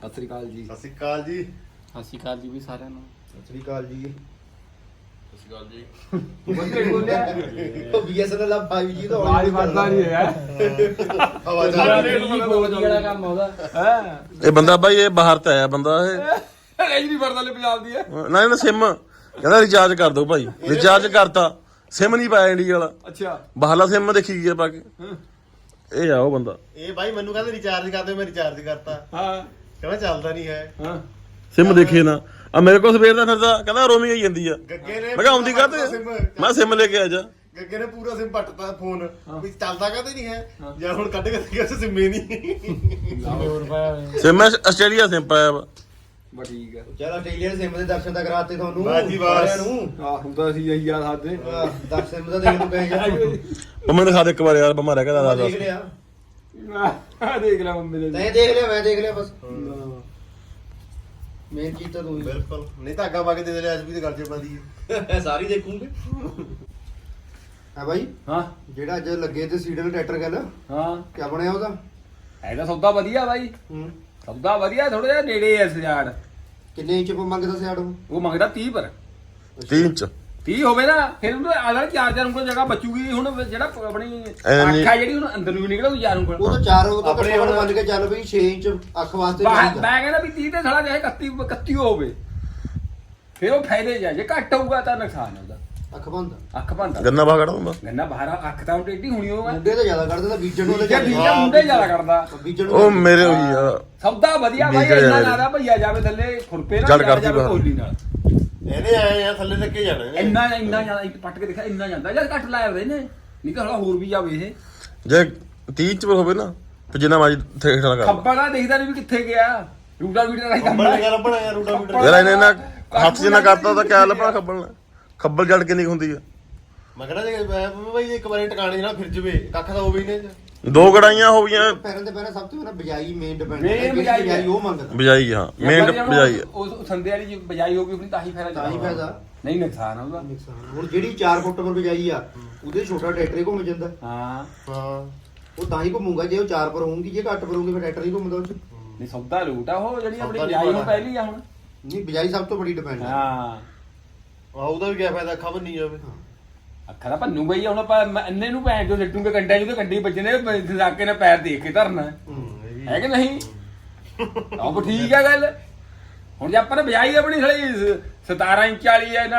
ਸਤਿ ਸ੍ਰੀ ਅਕਾਲ ਜੀ। ਸਤਿ ਸ਼੍ਰੀ ਅਕਾਲ ਜੀ। ਸਤਿ ਸ਼੍ਰੀ ਅਕਾਲ ਜੀ ਵੀ ਸਾਰਿਆਂ ਨੂੰ। ਸਤਿ ਸ਼੍ਰੀ ਅਕਾਲ ਜੀ। ਉਹ BSNL ਦਾ 5G ਦਾ ਆਵਾਜ਼ ਵੱਧਦਾ ਨਹੀਂ ਹੈ। ਹਵਾ ਚੱਲ ਰਹੀ ਜੀ ਬੋਲ ਵਾਲਾ ਕੰਮ ਆਉਂਦਾ ਹਾਂ? ਇਹ ਬੰਦਾ ਬਾਈ ਇਹ ਬਾਹਰ ਤੇ ਆਇਆ ਬੰਦਾ ਇਹ। ਰੇਂਜ ਨਹੀਂ ਵਰਦਾ ਲੈ ਪੰਜਾਬ ਦੀ ਹੈ। ਨਾ ਇਹਨੇ ਸਿਮ ਕਹਿੰਦਾ ਰਿਚਾਰਜ ਕਰ ਦਿਓ ਭਾਈ। ਰਿਚਾਰਜ ਕਰਤਾ। ਸਿਮ ਨਹੀਂ ਪਾਇਆ ਇੰਡੀਆ ਵਾਲਾ। ਅੱਛਾ। ਬਾਹਰਲਾ ਸਿਮ ਦੇਖੀ ਗਿਆ ਪਾ ਕੇ। ਇਹ ਆ ਉਹ ਬੰਦਾ। ਇਹ ਭਾਈ ਮੈਨੂੰ ਕਹਿੰਦੇ ਰਿਚਾਰਜ ਕਰ ਦਿਓ ਮੈਂ ਰਿਚਾਰਜ ਕਰਤਾ। ਹਾਂ। ਕਹਿੰਦਾ ਚੱਲਦਾ ਨਹੀਂ ਹੈ। ਹਾਂ। ਸਿਮ ਦੇਖੇ ਨਾ। ਆ ਮੇਰੇ ਕੋਲ ਸਵੇਰ ਦਾ ਫਿਰਦਾ ਕਹਿੰਦਾ ਰੋਮਿੰਗ ਆਈ ਜਾਂਦੀ ਆ। ਗੱਗੇ ਨੇ ਮੈਂ ਕਿਹਾ ਆਉਂਦੀ ਕਾਤੇ ਮੈਂ ਸਿਮ ਲੈ ਕੇ ਆ ਜਾ। ਗੱਗੇ ਨੇ ਪੂਰਾ ਸਿਮ ਪੱਟਤਾ ਫੋਨ। ਵੀ ਚੱਲਦਾ ਕਾਤੇ ਨਹੀਂ ਹੈ? ਜਾਂ ਹੁਣ ਕੱਢ ਕੇ ਦੇਖਿਆ ਸਿਮੇ ਨਹੀਂ। ਸਿਮ ਆਸਟ੍ਰੇਲੀਆ ਸਿਮ ਪਾਇਆ ਵਾ। ਬਾ ਠੀਕ ਹੈ ਚਲ ਆਸਟ੍ਰੇਲੀਆ ਸਿਮ ਦੇ ਦਰਸ਼ਨ ਤਾਂ ਕਰਾਤੇ ਤੁਹਾਨੂੰ। ਵਾਹ ਜੀ ਵਾਹ। ਸਾਰਿਆਂ ਨੂੰ। ਆ ਹੁੰਦਾ ਸੀ ਇਹੀ ਯਾਦ ਸਾਡੇ। ਦਰਸ਼ਨ ਦਾ ਦੇਖ ਨੂੰ ਕਹੇ ਜਾ। ਮੰਮੀ ਨੇ ਖਾ ਦੇ ਇੱਕ ਵਾਰ ਯਾਰ ਬਿਮਾਰ ਹੈਗਾ ਦਾਦਾ ਦੇਖ ਲਿਆ। ਆ ਦੇਖ ਲੈ ਮੰਮੀ ਦੇ ਤੈਂ ਦੇਖ ਲਿਆ ਮੈਂ ਦੇਖ ਲਿਆ ਬਸ। ਮੇਨ ਚੀਜ਼ ਤਾਂ ਤੂੰ ਹੀ ਬਿਲਕੁਲ। ਨਹੀਂ ਧਾਗਾ ਪਾ ਕੇ ਦੇ ਦੇ ਅੱਜ ਵੀ ਤੇ ਗੱਲ ਚ ਪਾਦੀ ਹੈ ਸਾਰੀ ਦੇਖੂਗੇ। ਆ ਬਾਈ। ਹਾਂ। ਜਿਹੜਾ ਅੱਜ ਲੱਗੇ ਤੇ ਟਰੈਕਟਰ ਗੱਲ ਹਾਂ। ਕਿਆ ਬਣਿਆ ਉਹਦਾ? ਇਹਦਾ ਸੌਦਾ ਵਧੀਆ ਬਾਈ। ਹੂੰ। ਸੌਦਾ ਵਧੀਆ ਥੋੜਾ ਜਿਹਾ ਨੇੜੇ ਐ ਸਜਾੜ ਕਿੰਨੇ ਇੰਚ ਪਾ ਮੰਗਦਾ ਸਿਆੜ ਉਹ? ਉਹ ਮੰਗਦਾ 30 ਪਰ। 3 ਇੰਚ। 30 ਹੋਵੇ ਨਾ ਫਿਰ ਉਹਨੂੰ ਆਲਾ ਚਾਰ ਚਾਰ ਉਂਗਲ ਜਗ੍ਹਾ ਬਚੂਗੀ ਹੁਣ ਜਿਹੜਾ ਆਪਣੀ ਐਨੀ- ਅੱਖ ਆ ਜਿਹੜੀ ਹੁਣ ਅੰਦਰ ਨੂੰ ਵੀ ਨਿਕਲੂ ਚਾਰ ਉਂਗਲ। ਉਹ ਤਾਂ ਚਾਰ ਉਹ ਤਾਂ ਆਪਣੇ ਹੁਣ- ਮੰਨ ਕੇ ਚੱਲ ਬਈ 6 ਇੰਚ ਅੱਖ ਵਾਸਤੇ ਮੈਂ ਚਾਹੀਦਾ। ਮੈਂ ਕਹਿੰਦਾ ਵੀ 30 ਤੇ ਸਾਲਾ ਚਾਹੇ 31 31 ਹੋਵੇ। ਫਿਰ ਉਹ ਫਾਇਦੇ ਜਾ ਜੇ ਘੱਟ ਹੋਊਗਾ ਤਾਂ ਨੁਕਸਾਨ ਹੈ ਉਹਦਾ। ਅੱਖ ਬੰਦ ਅੱਖ ਭੰਦਾ ਗੰਨਾ ਬਾਹ ਕਢਾ ਹੁੰਦਾ? ਗੰਨਾ ਬਾਹਰ ਅੱਖ ਤਾਂ ਟੇਢੀ ਹੋਣੀ ਹੋਵੇ ਮੁੰਡੇ ਤਾਂ ਜ਼ਿਆਦਾ ਕੱਢ ਦਿੰਦਾ ਬੀਜਣ ਨੂੰ ਜੇ ਬੀਜਾ ਮੁੰਡੇ ਜ਼ਿਆਦਾ ਕਰਦਾ ਬੀਜਣ ਨੂੰ ਉਹ ਮੇਰੇ ਹੋਈ ਆ। ਸੌਦਾ ਵਧੀਆ ਬਾਈ ਬੀਜਾ ਇੰਨਾ ਜ਼ਿਆਦਾ। ਭਈਆ ਜਾਵੇ ਥੱਲੇ ਖੁਰਪੇ ਨਾਲ ਜੜ ਕਰਦੀ ਬਾਹਰ। ਕੋਲੀ ਨਾਲ। ਇਹਨੇ ਆਏ ਆ ਥੱਲੇ ਤੱਕ ਹੀ ਜਾਣਾ ਇਹਨੇ। ਇੰਨਾ ਇੰਨਾ ਜ਼ਿਆਦਾ ਇੱਕ ਪੱਟ ਕੇ ਦੇਖਿਆ ਇੰਨਾ ਜਾਂਦਾ। ਜਦ ਘੱਟ ਲਾਇਆ ਹੋਵੇ ਨੇ ਨਹੀਂ ਤਾਂ ਹਲਾ ਹੋਰ ਵੀ ਜਾਵੇ ਇਹ। ਜੇ 30 ਇੰਚ ਪਰ ਹੋਵੇ ਨਾ ਤੇ ਜਿੰਨਾ ਮਾਜੀ ਠੇਕਾ ਕਰ। ਖੱਬਾ ਦਾ ਦੇਖਦਾ ਨਹੀਂ ਵੀ ਕਿੱਥੇ ਗਿਆ। ਰੂਟਾ ਵੀਟਾ ਦਾ ਹੀ ਕੰਮ ਕੰਬਲ ਹੈ। ਵਗੈਰਾ ਬਣਾਇਆ ਰੂਟਾ ਮੀਟਰ ਯਾਰ ਇਹਨੇ ਨਾ ਹੱਥ ਜਿੰਨਾ ਕਰਤਾ ਤਾਂ ਕਿਆ ਲੱਭਣਾ ਖੱਬਲ ਖੱਬਲ ਜੜ ਕਿੰਨੀ ਕੁ ਹੁੰਦੀ ਆ। ਮੈਂ ਕਹਿੰਦਾ ਜੇ ਮੈਂ ਭਾਈ ਇੱਕ ਵਾਰੀ ਟਿਕਾਣੇ ਨਾਲ ਫਿਰ ਜਵੇ ਕੱਖ ਦਾ ਹੋਵੇ ਹੀ ਨੇ ਦੋ ਗੜਾਈਆਂ ਹੋ ਗਈਆਂ। ਪੈਰਾਂ ਦੇ ਪਹਿਲਾਂ ਸਭ ਤੋਂ ਪਹਿਲਾਂ ਬਜਾਈ ਮੇਨ ਡਿਪੈਂਡ Main ਬਿਜਾਈ ਹੈ। ਬਜਾਈ ਉਹ ਮੰਗਦਾ। ਬਜਾਈ ਹਾਂ ਮੇਨ ਬਜਾਈ ਉਹ ਸੰਦੇ ਵਾਲੀ ਜੀ ਬਜਾਈ ਹੋ ਗਈ ਆਪਣੀ ਤਾਂ ਹੀ ਫਾਇਦਾ ਤਾਂ ਹੀ ਫਾਇਦਾ। ਨਹੀਂ ਨੁਕਸਾਨ ਆ ਉਹਦਾ। ਹੁਣ ਜਿਹੜੀ 4 ਫੁੱਟ ਪਰ ਬਜਾਈ ਆ ਉਹਦੇ ਛੋਟਾ ਟਰੈਕਟਰ ਹੀ ਘੁੰਮ ਜਾਂਦਾ। ਹਾਂ। ਹਾਂ ਉਹ ਤਾਂ ਹੀ ਘੁੰਮੂਗਾ ਜੇ ਉਹ 4 ਪਰ ਹੋਊਗੀ ਜੇ ਘੱਟ ਪਰ ਹੋਊਗੀ ਫਿਰ ਟਰੈਕਟਰ ਹੀ ਘੁੰਮਦਾ ਉਹ 'ਚ। ਨਹੀਂ ਸੌਦਾ ਲੂਟ ਆ ਉਹ ਜਿਹੜੀ ਆਪਣੀ ਸੌਦਾ ਬਜਾਈ ਮਾੜਾ। ਪਹਿਲੀ ਆ ਹੁਣ। ਨਹੀਂ ਬਜਾਈ ਸਭ ਤੋਂ ਬੜੀ ਡਿਪੈਂਡ ਹਾਂ। ਆ ਉਹਦਾ ਵੀ ਕਿਆ ਫਾਇਦਾ ਖਬਰ ਨਹੀਂ ਜਾਵੇ। ਅੱਖਾਂ ਦਾ ਭੰਨੂ ਗਈ ਹੁਣ ਆਪਾਂ ਮੈਂ ਅੰਨੇ ਨੂੰ ਭੈਣ ਜੋ ਲੱਟੂਗੇ ਨੂੰ ਤੇ ਕੰਡੀ ਵੱਜਣੇ ਲਾਕੇ ਨੇ ਪੈਰ ਦੇਖ ਕੇ ਧਰਨਾ। ਹੈ। ਹੂੰ ਇਹ ਵੀ ਹੈ ਕਿ ਨਹੀਂ? ਆਪ ਠੀਕ ਹੈ ਗੱਲ। ਹੁਣ ਜੇ ਆਪਾਂ ਨੇ ਬਜਾਈ ਆਪਣੀ ਥੜੀ 17 ਇੰਚ ਵਾਲੀ ਹੈ ਨਾ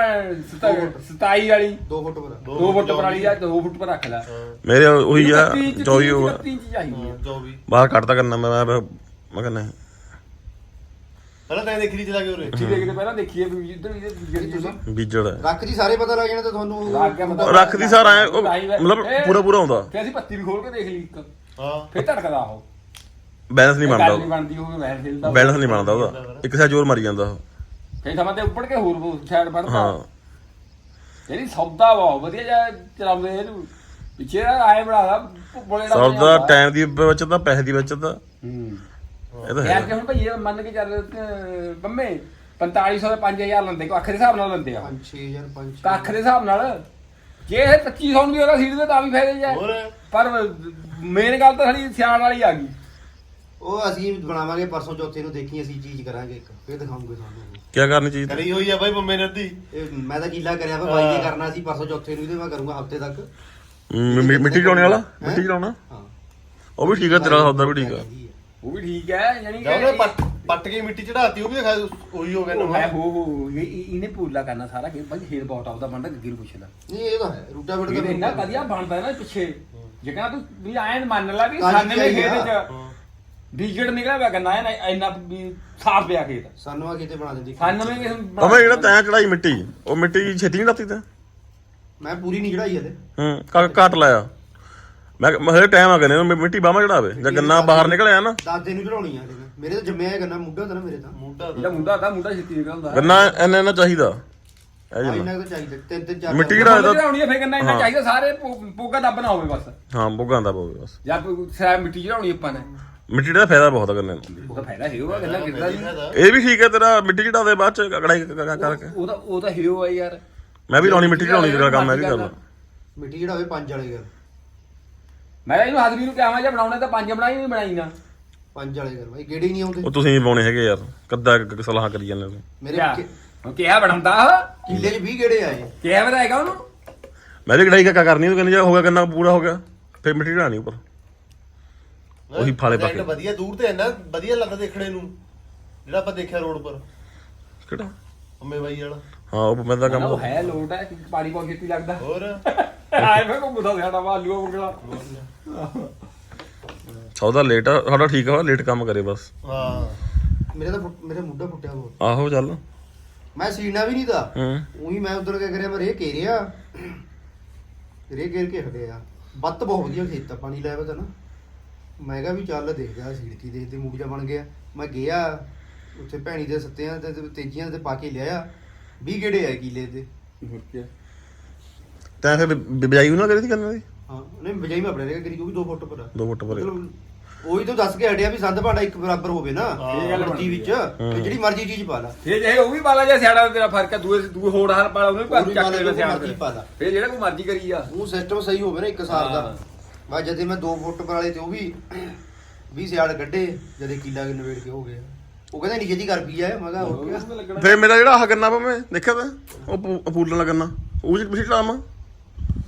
27 ਵਾਲੀ। 2 ਫੁੱਟ ਪਰ 2 ਫੁੱਟ ਪਰ ਵਾਲੀ ਆ 2 ਫੁੱਟ ਪਰ ਰੱਖ ਲੈ। ਮੇਰੇ ਉਹੀ ਆ 31 ਇੰਚ, 24 ਹੋ 31 ਇੰਚ ਚਾਹੀਦੀ ਆ। ਜੋ ਵੀ। ਬਾਹਰ ਕੱਟਦਾ ਕਰਨਾ ਮੈਂ ਮੈਂ ਮੈਂ ਕਹਿੰਦਾ ਪਹਿਲਾਂ ਤਾਂ ਇਹ ਦੇਖੀ ਚਲਾ ਕੇ ਉਰੇ। ਅੱਛੀ ਦੇਖਦੇ ਪਹਿਲਾਂ ਦੇਖੀਏ ਵੀ ਇੱਧਰ ਵੀ ਜਿਹੜੀ ਤੁਸੀਂ? ਬੀਜੜ ਹੈ। ਰੱਖ ਜੀ ਸਾਰੇ ਪਤਾ ਲੱਗ ਜਾਣਾ ਤਾਂ ਤੁਹਾਨੂੰ ਉਹ- ਰੱਖ ਉਹ ਰੱਖਦੀ ਸਾਰ ਐ ਉਹ ਮਤਲਬ ਪੂਰਾ ਪੂਰਾ ਆਉਂਦਾ। ਫਿਰ ਅਸੀਂ ਪੱਤੀ ਵੀ ਖੋਲ ਕੇ ਦੇਖ ਲਈ ਇੱਕ। ਹਾਂ। ਫਿਰ ਧੜਕਦਾ ਉਹ। ਬੈਲੈਂਸ ਨਹੀਂ ਗੱਲ ਨਹੀਂ ਬਣਦਾ ਬਣਦੀ ਹੋਵੇ ਮੈਂ ਹਿਲਦਾ ਬੈਲੈਂਸ ਨਹੀਂ ਬਣਦਾ ਉਹਦਾ। ਇੱਕ ਸਾਈਡ ਜ਼ੋਰ ਮਾਰੀ ਜਾਂਦਾ ਉਹ। ਫਿਰ ਸਮਾਂ ਤੇ ਉੱਪੜ ਕੇ ਹੋਰ ਸਾਈਡ ਵੱਢਦਾ ਹਾਂ। ਜਿਹੜੀ ਸੌਦਾ ਵਾ ਵਧੀਆ ਜਿਹਾ ਚਲਾਉਂਦੇ ਇਹਨੂੰ। ਪਿੱਛੇ ਆਏ ਬਣਾਦਾ ਬੋਲੇ ਦਾ ਸੌ ਦਾ ਟਾਈਮ ਦੀ ਬਚਤ ਦਾ ਪੈਸੇ ਦੀ ਬਚਤ ਦਾ ਹੂੰ। ਇਹ ਤਾਂ ਯਾਰ ਕਿ ਹੁਣ ਭਈਏ ਮੰਨ ਕੇ ਚੱਲ ਅਹ, ਬੰਮੇ 4500 ਦੇ 5000 ਲੈਂਦੇ ਕੋ ਅੱਖ ਦੇ ਹਿਸਾਬ ਨਾਲ ਲੈਂਦੇ ਆ। 5 6000 5 ਤਾਂ ਅੱਖ ਦੇ ਹਿਸਾਬ ਨਾਲ ਜੇ ਇਹ 2500 ਨੂੰ ਵੀ ਉਹਦਾ ਸੀਟ ਦੇ ਤਾਂ ਵੀ ਫਾਇਦੇ ਜਾ। ਹੋਰ? ਪਰ ਮੇਨ ਗੱਲ ਤਾਂ ਸਾਡੀ ਸਿਆਣ ਵਾਲੀ ਆ ਗਈ। ਉਹ ਅਸੀਂ ਬਣਾਵਾਂਗੇ ਪਰਸੋਂ ਚੌਥੇ ਨੂੰ ਦੇਖੀ ਅਸੀਂ ਚੀਜ਼ ਕਰਾਂਗੇ ਇੱਕ ਫਿਰ ਦਿਖਾਉਂਗੇ ਤੁਹਾਨੂੰ। ਕੀ ਕਰਨੀ ਚਾਹੀਦੀ ਕਰੀ ਹੋਈ ਆ ਬਾਈ ਬੰਮੇ ਨੇ ਅੱਧੀ। ਇਹ ਮੈਂ ਤਾਂ ਕੀਲਾ ਕਰਿਆ ਵਾ ਬਾਈ ਨੇ ਕਰਨਾ ਸੀ ਪਰਸੋਂ ਚੌਥੇ ਨੂੰ ਇਹਦੇ ਮੈਂ ਕਰੂੰਗਾ ਹਫ਼ਤੇ ਤੱਕ। ਮਿ- ਮਿ- ਮਿੱਟੀ ਚਲਾਉਣੇ ਵਾਲਾ? ਮਿੱਟੀ ਚਲਾਉਣਾ ਹਾਂ। ਉਹ ਵੀ ਠੀਕ ਹੈ ਤੇਰਾ ਸੌਦਾ ਵੀ ਠੀਕ ਆ। ਆ। ਉਹ ਵੀ ਠੀਕ ਹੈ ਯਾਨੀ ਜਾਂ ਉਹਨੇ ਪੱਟ ਪੱਟ ਕੇ ਮਿੱਟੀ ਚੜਾਤੀ ਉਹ ਵੀ ਖਾ ਉਹੀ ਹੋ ਗਿਆ ਹੈ ਨਾ ਹੋ ਹੋ ਇਹ- ਇਹ- ਇਹਨੇ ਪੂਲਾ ਕਰਨਾ ਸਾਰਾ ਕਿ ਭਾਈ ਹੇਰ ਬਾਟ ਆਉਦਾ ਬਣਦਾ ਗੱਗੀ ਨੂੰ ਪੁੱਛਦਾ ਨਹੀਂ ਇਹ ਤਾਂ ਹੈ ਰੂਟਾ ਬਿਟ ਇਹ ਇੰਨਾ ਵਧੀਆ ਬਣਦਾ ਨਾ ਪਿੱਛੇ ਜੇ ਕਹਿੰਦਾ ਤੂੰ ਵੀ ਐਨ ਮੰਨ ਲੈ ਵੀ ਤਾਂ ਸਾਨੇ ਦੇ ਹੀ ਖੇਤ ਆ। ਚ ਡੀਜਟ ਨਿਕਲਿਆ ਹੋਇਆ ਗੰਨਾ ਐਨ ਇੰਨਾ ਵੀ ਸਾਫ਼ ਪਿਆ ਖੇਤ। ਸਾਨੂੰ ਕਿਤੇ ਬਣਾ ਦਿੰਦੀ। ਸਾਨਵੇਂ ਕਿਸ ਉਹ ਮੈਂ ਜਿਹੜਾ ਤੈਂ ਚੜਾਈ ਮਿੱਟੀ ਉਹ ਮਿੱਟੀ ਛੇਤੀ ਨਹੀਂ ਡਾਤੀ ਤੈਂ? ਮੈਂ ਪੂਰੀ ਨਹੀਂ ਚੜਾਈ ਹਲੇ। ਹੂੰ ਲਾਇਆ। ਮੈਂ ਮੈਂ ਹਲੇ ਟਾਈਮ ਆ ਗਏ ਨੇ ਮਿੱਟੀ ਬਾਹਾਂ ਚੜਾਵੇ ਜੇ ਗੰਨਾ ਬਾਹਰ ਨਿਕਲਿਆ ਨਾ। ਦਾਦੇ ਨੂੰ ਚੜਾਉਣੀ ਆ। ਮੇਰੇ ਤਾਂ ਜੰਮਿਆ ਗੰਨਾ ਮੁੱਢਾ ਤਾਂ ਨਾ ਮੇਰੇ ਤਾਂ। ਮੂਟਾ ਜਿਹੜਾ ਮੁੰਡਾ ਦਾ ਮੁੰਡਾ ਛੇਤੀ ਨਿਕਲਦਾ। ਗੰਨਾ ਇੰਨਾ ਇੰਨਾ ਚਾਹੀਦਾ। ਇਹ ਆ ਜਿੰਨਾ ਇੰਨਾ ਕੁ ਤਾਂ ਚਾਹੀਦਾ ਤਿੰਨ ਤਿੰਨ ਚਾਰ ਮਿੱਟੀ ਚਾਰ- ਕਿਹੜਾ ਇਹਦਾ- ਚੜਾਉਣੀ ਹੈ ਫੇਰ ਗੰਨਾ ਇੰਨਾ ਹਾਂ। ਚਾਹੀਦਾ ਸਾਰੇ ਪੋਗਾ ਦੱਬਣਾ ਹੋਵੇ ਬਸ। ਹਾਂ ਬੁੱਗਾਂ ਦਾ ਪਵੇ ਬਸ। ਜਾਂ ਕੋਈ ਸਿਰਾ ਮਿੱਟੀ ਚੜਾਉਣੀ ਆਪਾਂ ਨੇ। ਮਿੱਟੀ ਦਾ ਫਾਇਦਾ ਬਹੁਤ ਆ ਗੰਨੇ ਨੂੰ। ਉਹਦਾ ਫਾਇਦਾ ਹੈ ਹੋਗਾ ਗੰਨਾ ਕਿੱਦਾਂ ਨਹੀਂ ਇਹ ਵੀ ਠੀਕ ਹੈ ਤੇਰਾ ਮਿੱਟੀ ਚੜਾ ਦੇ ਬਾਅਦ ਚ ਕੜਾਈ ਕ- ਕ- ਕਰਕੇ। ਉਹਦਾ ਉਹਦਾ ਹੀਰੋ ਆ ਯਾਰ। ਮੈਂ ਵੀ ਲਾਉਣੀ ਮਿੱਟੀ ਚੜਾਉਣੀ ਤੇਰਾ ਕੰਮ ਮੈਂ ਵੀ ਕਰਨਾ। ਮਿੱਟੀ ਚੜਾਵੇ ਪੰਜ ਵਾਲੇ ਘਰ ਮੈਂ ਇਹਨੂੰ ਹੱਥ ਵੀ ਨੂੰ ਕਿਹਾ ਮੈਂ ਜੇ ਬਣਾਉਣਾ ਤਾਂ ਪੰਜ ਬਣਾਈ ਨਹੀਂ ਬਣਾਈ ਨਾ। ਪੰਜ ਵਾਲੇ ਕਰ ਬਾਈ ਗੇੜੇ ਹੀ ਨਹੀਂ ਆਉਂਦੇ। ਉਹ ਤੁਸੀਂ ਨਹੀਂ ਪਾਉਣੇ ਹੈਗੇ ਯਾਰ ਕੱਦਾ ਕੁ ਸਲਾਹਾਂ ਕਰੀ ਜਾਂਦੇ ਮੇਰੇ ਕਿਆ? ਕਿ- ਉਹ ਕਿਹਾ ਬਣਾਉਂਦਾ ਕਿੱਲੇ 'ਚ 20 ਗੇੜੇ ਆਏ। ਕਿਹਾ ਵਧਾਏਗਾ ਉਹਨੂੰ। ਮੈਂ ਵੀ ਕਢਾਈ ਕਾ ਕਰਨੀ ਉਹ ਕਹਿੰਦੇ ਜੇ ਹੋ ਗਿਆ ਗੰਨਾ ਪੂਰਾ ਹੋ ਗਿਆ ਫਿਰ ਮਿੱਟੀ ਢਾਣੀ ਉੱਪਰ। ਉਹੀ ਫਾਲੇ ਪਾ। ਵਧੀਆ ਦੂਰ ਤੇ ਇੰਨਾ ਵਧੀਆ ਲੱਗਦਾ ਦੇਖਣੇ ਨੂੰ ਜਿਹੜਾ ਆਪਾਂ ਦੇਖਿਆ ਰੋਡ ਪਰ। ਕਿਹੜਾ? ਅੰਮੇ ਬਾਈ ਵਾਲਾ। ਹਾਂ ਉਹ ਮੈਂ ਤਾਂ ਕੰਮ ਉਹ ਹੈ ਲੋਟ ਹੈ ਪਾਣੀ ਬਹੁਤ ਛੇਤੀ ਲੱਗਦਾ। ਹੋਰ? ਆਏ ਮੈਂ ਕੋ ਸੌਦਾ ਲੇਟ ਆ ਸਾਡਾ ਠੀਕ ਆ ਲੇਟ ਕੰਮ ਕਰੇ ਬਸ। ਹਾਂ। ਮੇਰੇ ਤਾਂ ਫੁੱਟ- ਮੇਰੇ ਮੁੱਢਾ ਫੁੱਟਿਆ ਬਹੁਤ। ਆਹੋ ਚੱਲ। ਮੈਂ ਸੀਣਾ ਵੀ ਨਹੀਂ ਦਾ ਹੂੰ। ਉਹੀ ਮੈਂ ਉਧਰ ਕਿਆ ਕਰਿਆ ਮੈਂ ਰੇ ਘੇਰਿਆ ਰੇ ਘੇਰ ਕੇ ਹਟਿਆ ਬੱਤ ਬਹੁਤ ਵਧੀਆ ਖੇਤ ਆ ਪਾਣੀ ਲੈ ਵਾ ਨਾ। ਮੈਂ ਕਿਹਾ ਵੀ ਚੱਲ ਦੇਖਦਾ ਸੀੜਕੀ ਦੇਖਦੇ ਮੂਡ ਜਾ ਬਣ ਗਿਆ। ਮੈਂ ਗਿਆ ਉੱਥੇ ਭੈਣੀ ਦੇ ਸੱਤਿਆਂ ਤੇ ਤੇ ਤੇਜੀਆਂ ਤੇ ਪਾ ਕੇ ਲਿਆਇਆ 20 ਗੇੜੇ ਆ ਕਿਲੇ ਦੇ। ਤੈਂ ਫਿਰ ਬ- ਬਜਾਈ ਉਹਨਾਂ ਕਰੀ ਸੀ ਗੰਨਾ ਦੀ ਹਾਂ ਉਹਨੇ ਵਜਾਈ ਮੈਂ ਆਪਣੇ ਰੇ ਕਰੀ ਕਿਉਂਕਿ 2 ਫੁੱਟ ਪਰ ਆ। ਦੋ ਫੁੱਟ ਪਰੇ ਮਤਲਬ ਉਹੀ ਤੋਂ ਦੱਸ ਕੇ ਹਟਿਆ ਵੀ ਸੰਦ ਭਾਂਡਾ ਇੱਕ ਬਰਾਬਰ ਹੋਵੇ ਨਾ ਇਹ ਗੱਲ ਮਰਜ਼ੀ ਵਿੱਚ ਤੇ ਜਿਹੜੀ ਮਰਜ਼ੀ ਚੀਜ਼ ਪਾ ਲਾ। ਫੇਰ ਜੇ ਉਹ ਵੀ ਪਾਲਾ ਜਾਂ ਸਿਆੜਾ ਤੇਰਾ ਫ਼ਰਕ ਹੈ ਦੂਏ ਦੂਏ ਹੋਰ ਹਾਲ ਪਾਲਾ ਉਹਨੂੰ ਉਹ ਵੀ ਵੀ ਚੱਕ ਪਾ ਕੇ ਲਾ, ਸਿਆੜ ਮਰਜ਼ੀ ਪਾ ਲਾ। ਫੇਰ ਜਿਹੜਾ ਕੋਈ ਮਰਜ਼ੀ ਕਰੀ ਆ। ਉਹ ਸਿਸਟਮ ਸਹੀ ਹੋਵੇ ਨਾ ਇੱਕ ਸਾਲ ਦਾ। ਮੈਂ ਜਦੇ ਮੈਂ 2 ਫੁੱਟ ਪਰ ਵਾਲੇ ਤੇ ਉਹ ਵੀ 20 ਸਿਆੜ ਕੱਢੇ ਜਦੇ ਕਿੱਲਾ ਕੇ ਨਵੇੜ ਕੇ ਹੋ ਗਿਆ। ਉਹ ਕਹਿੰਦਾ ਨੀਚੇ ਦੀ ਕਰ ਪੀ ਆ ਮੈਂ ਕਿਹਾ ਹੋ ਗਿਆ ਫਿਰ ਮੇਰਾ ਜਿਹੜਾ ਆਹ ਗੰਨਾ ਪਾ ਮੈਂ ਦੇਖਿਆ ਤਾਂ ਉਹ ਪੂ- ਫੂਲਣ ਵਾਲਾ ਗੰਨਾ ਉਹ ਚ ਪਿਛੇ ਲਾਵਾਂ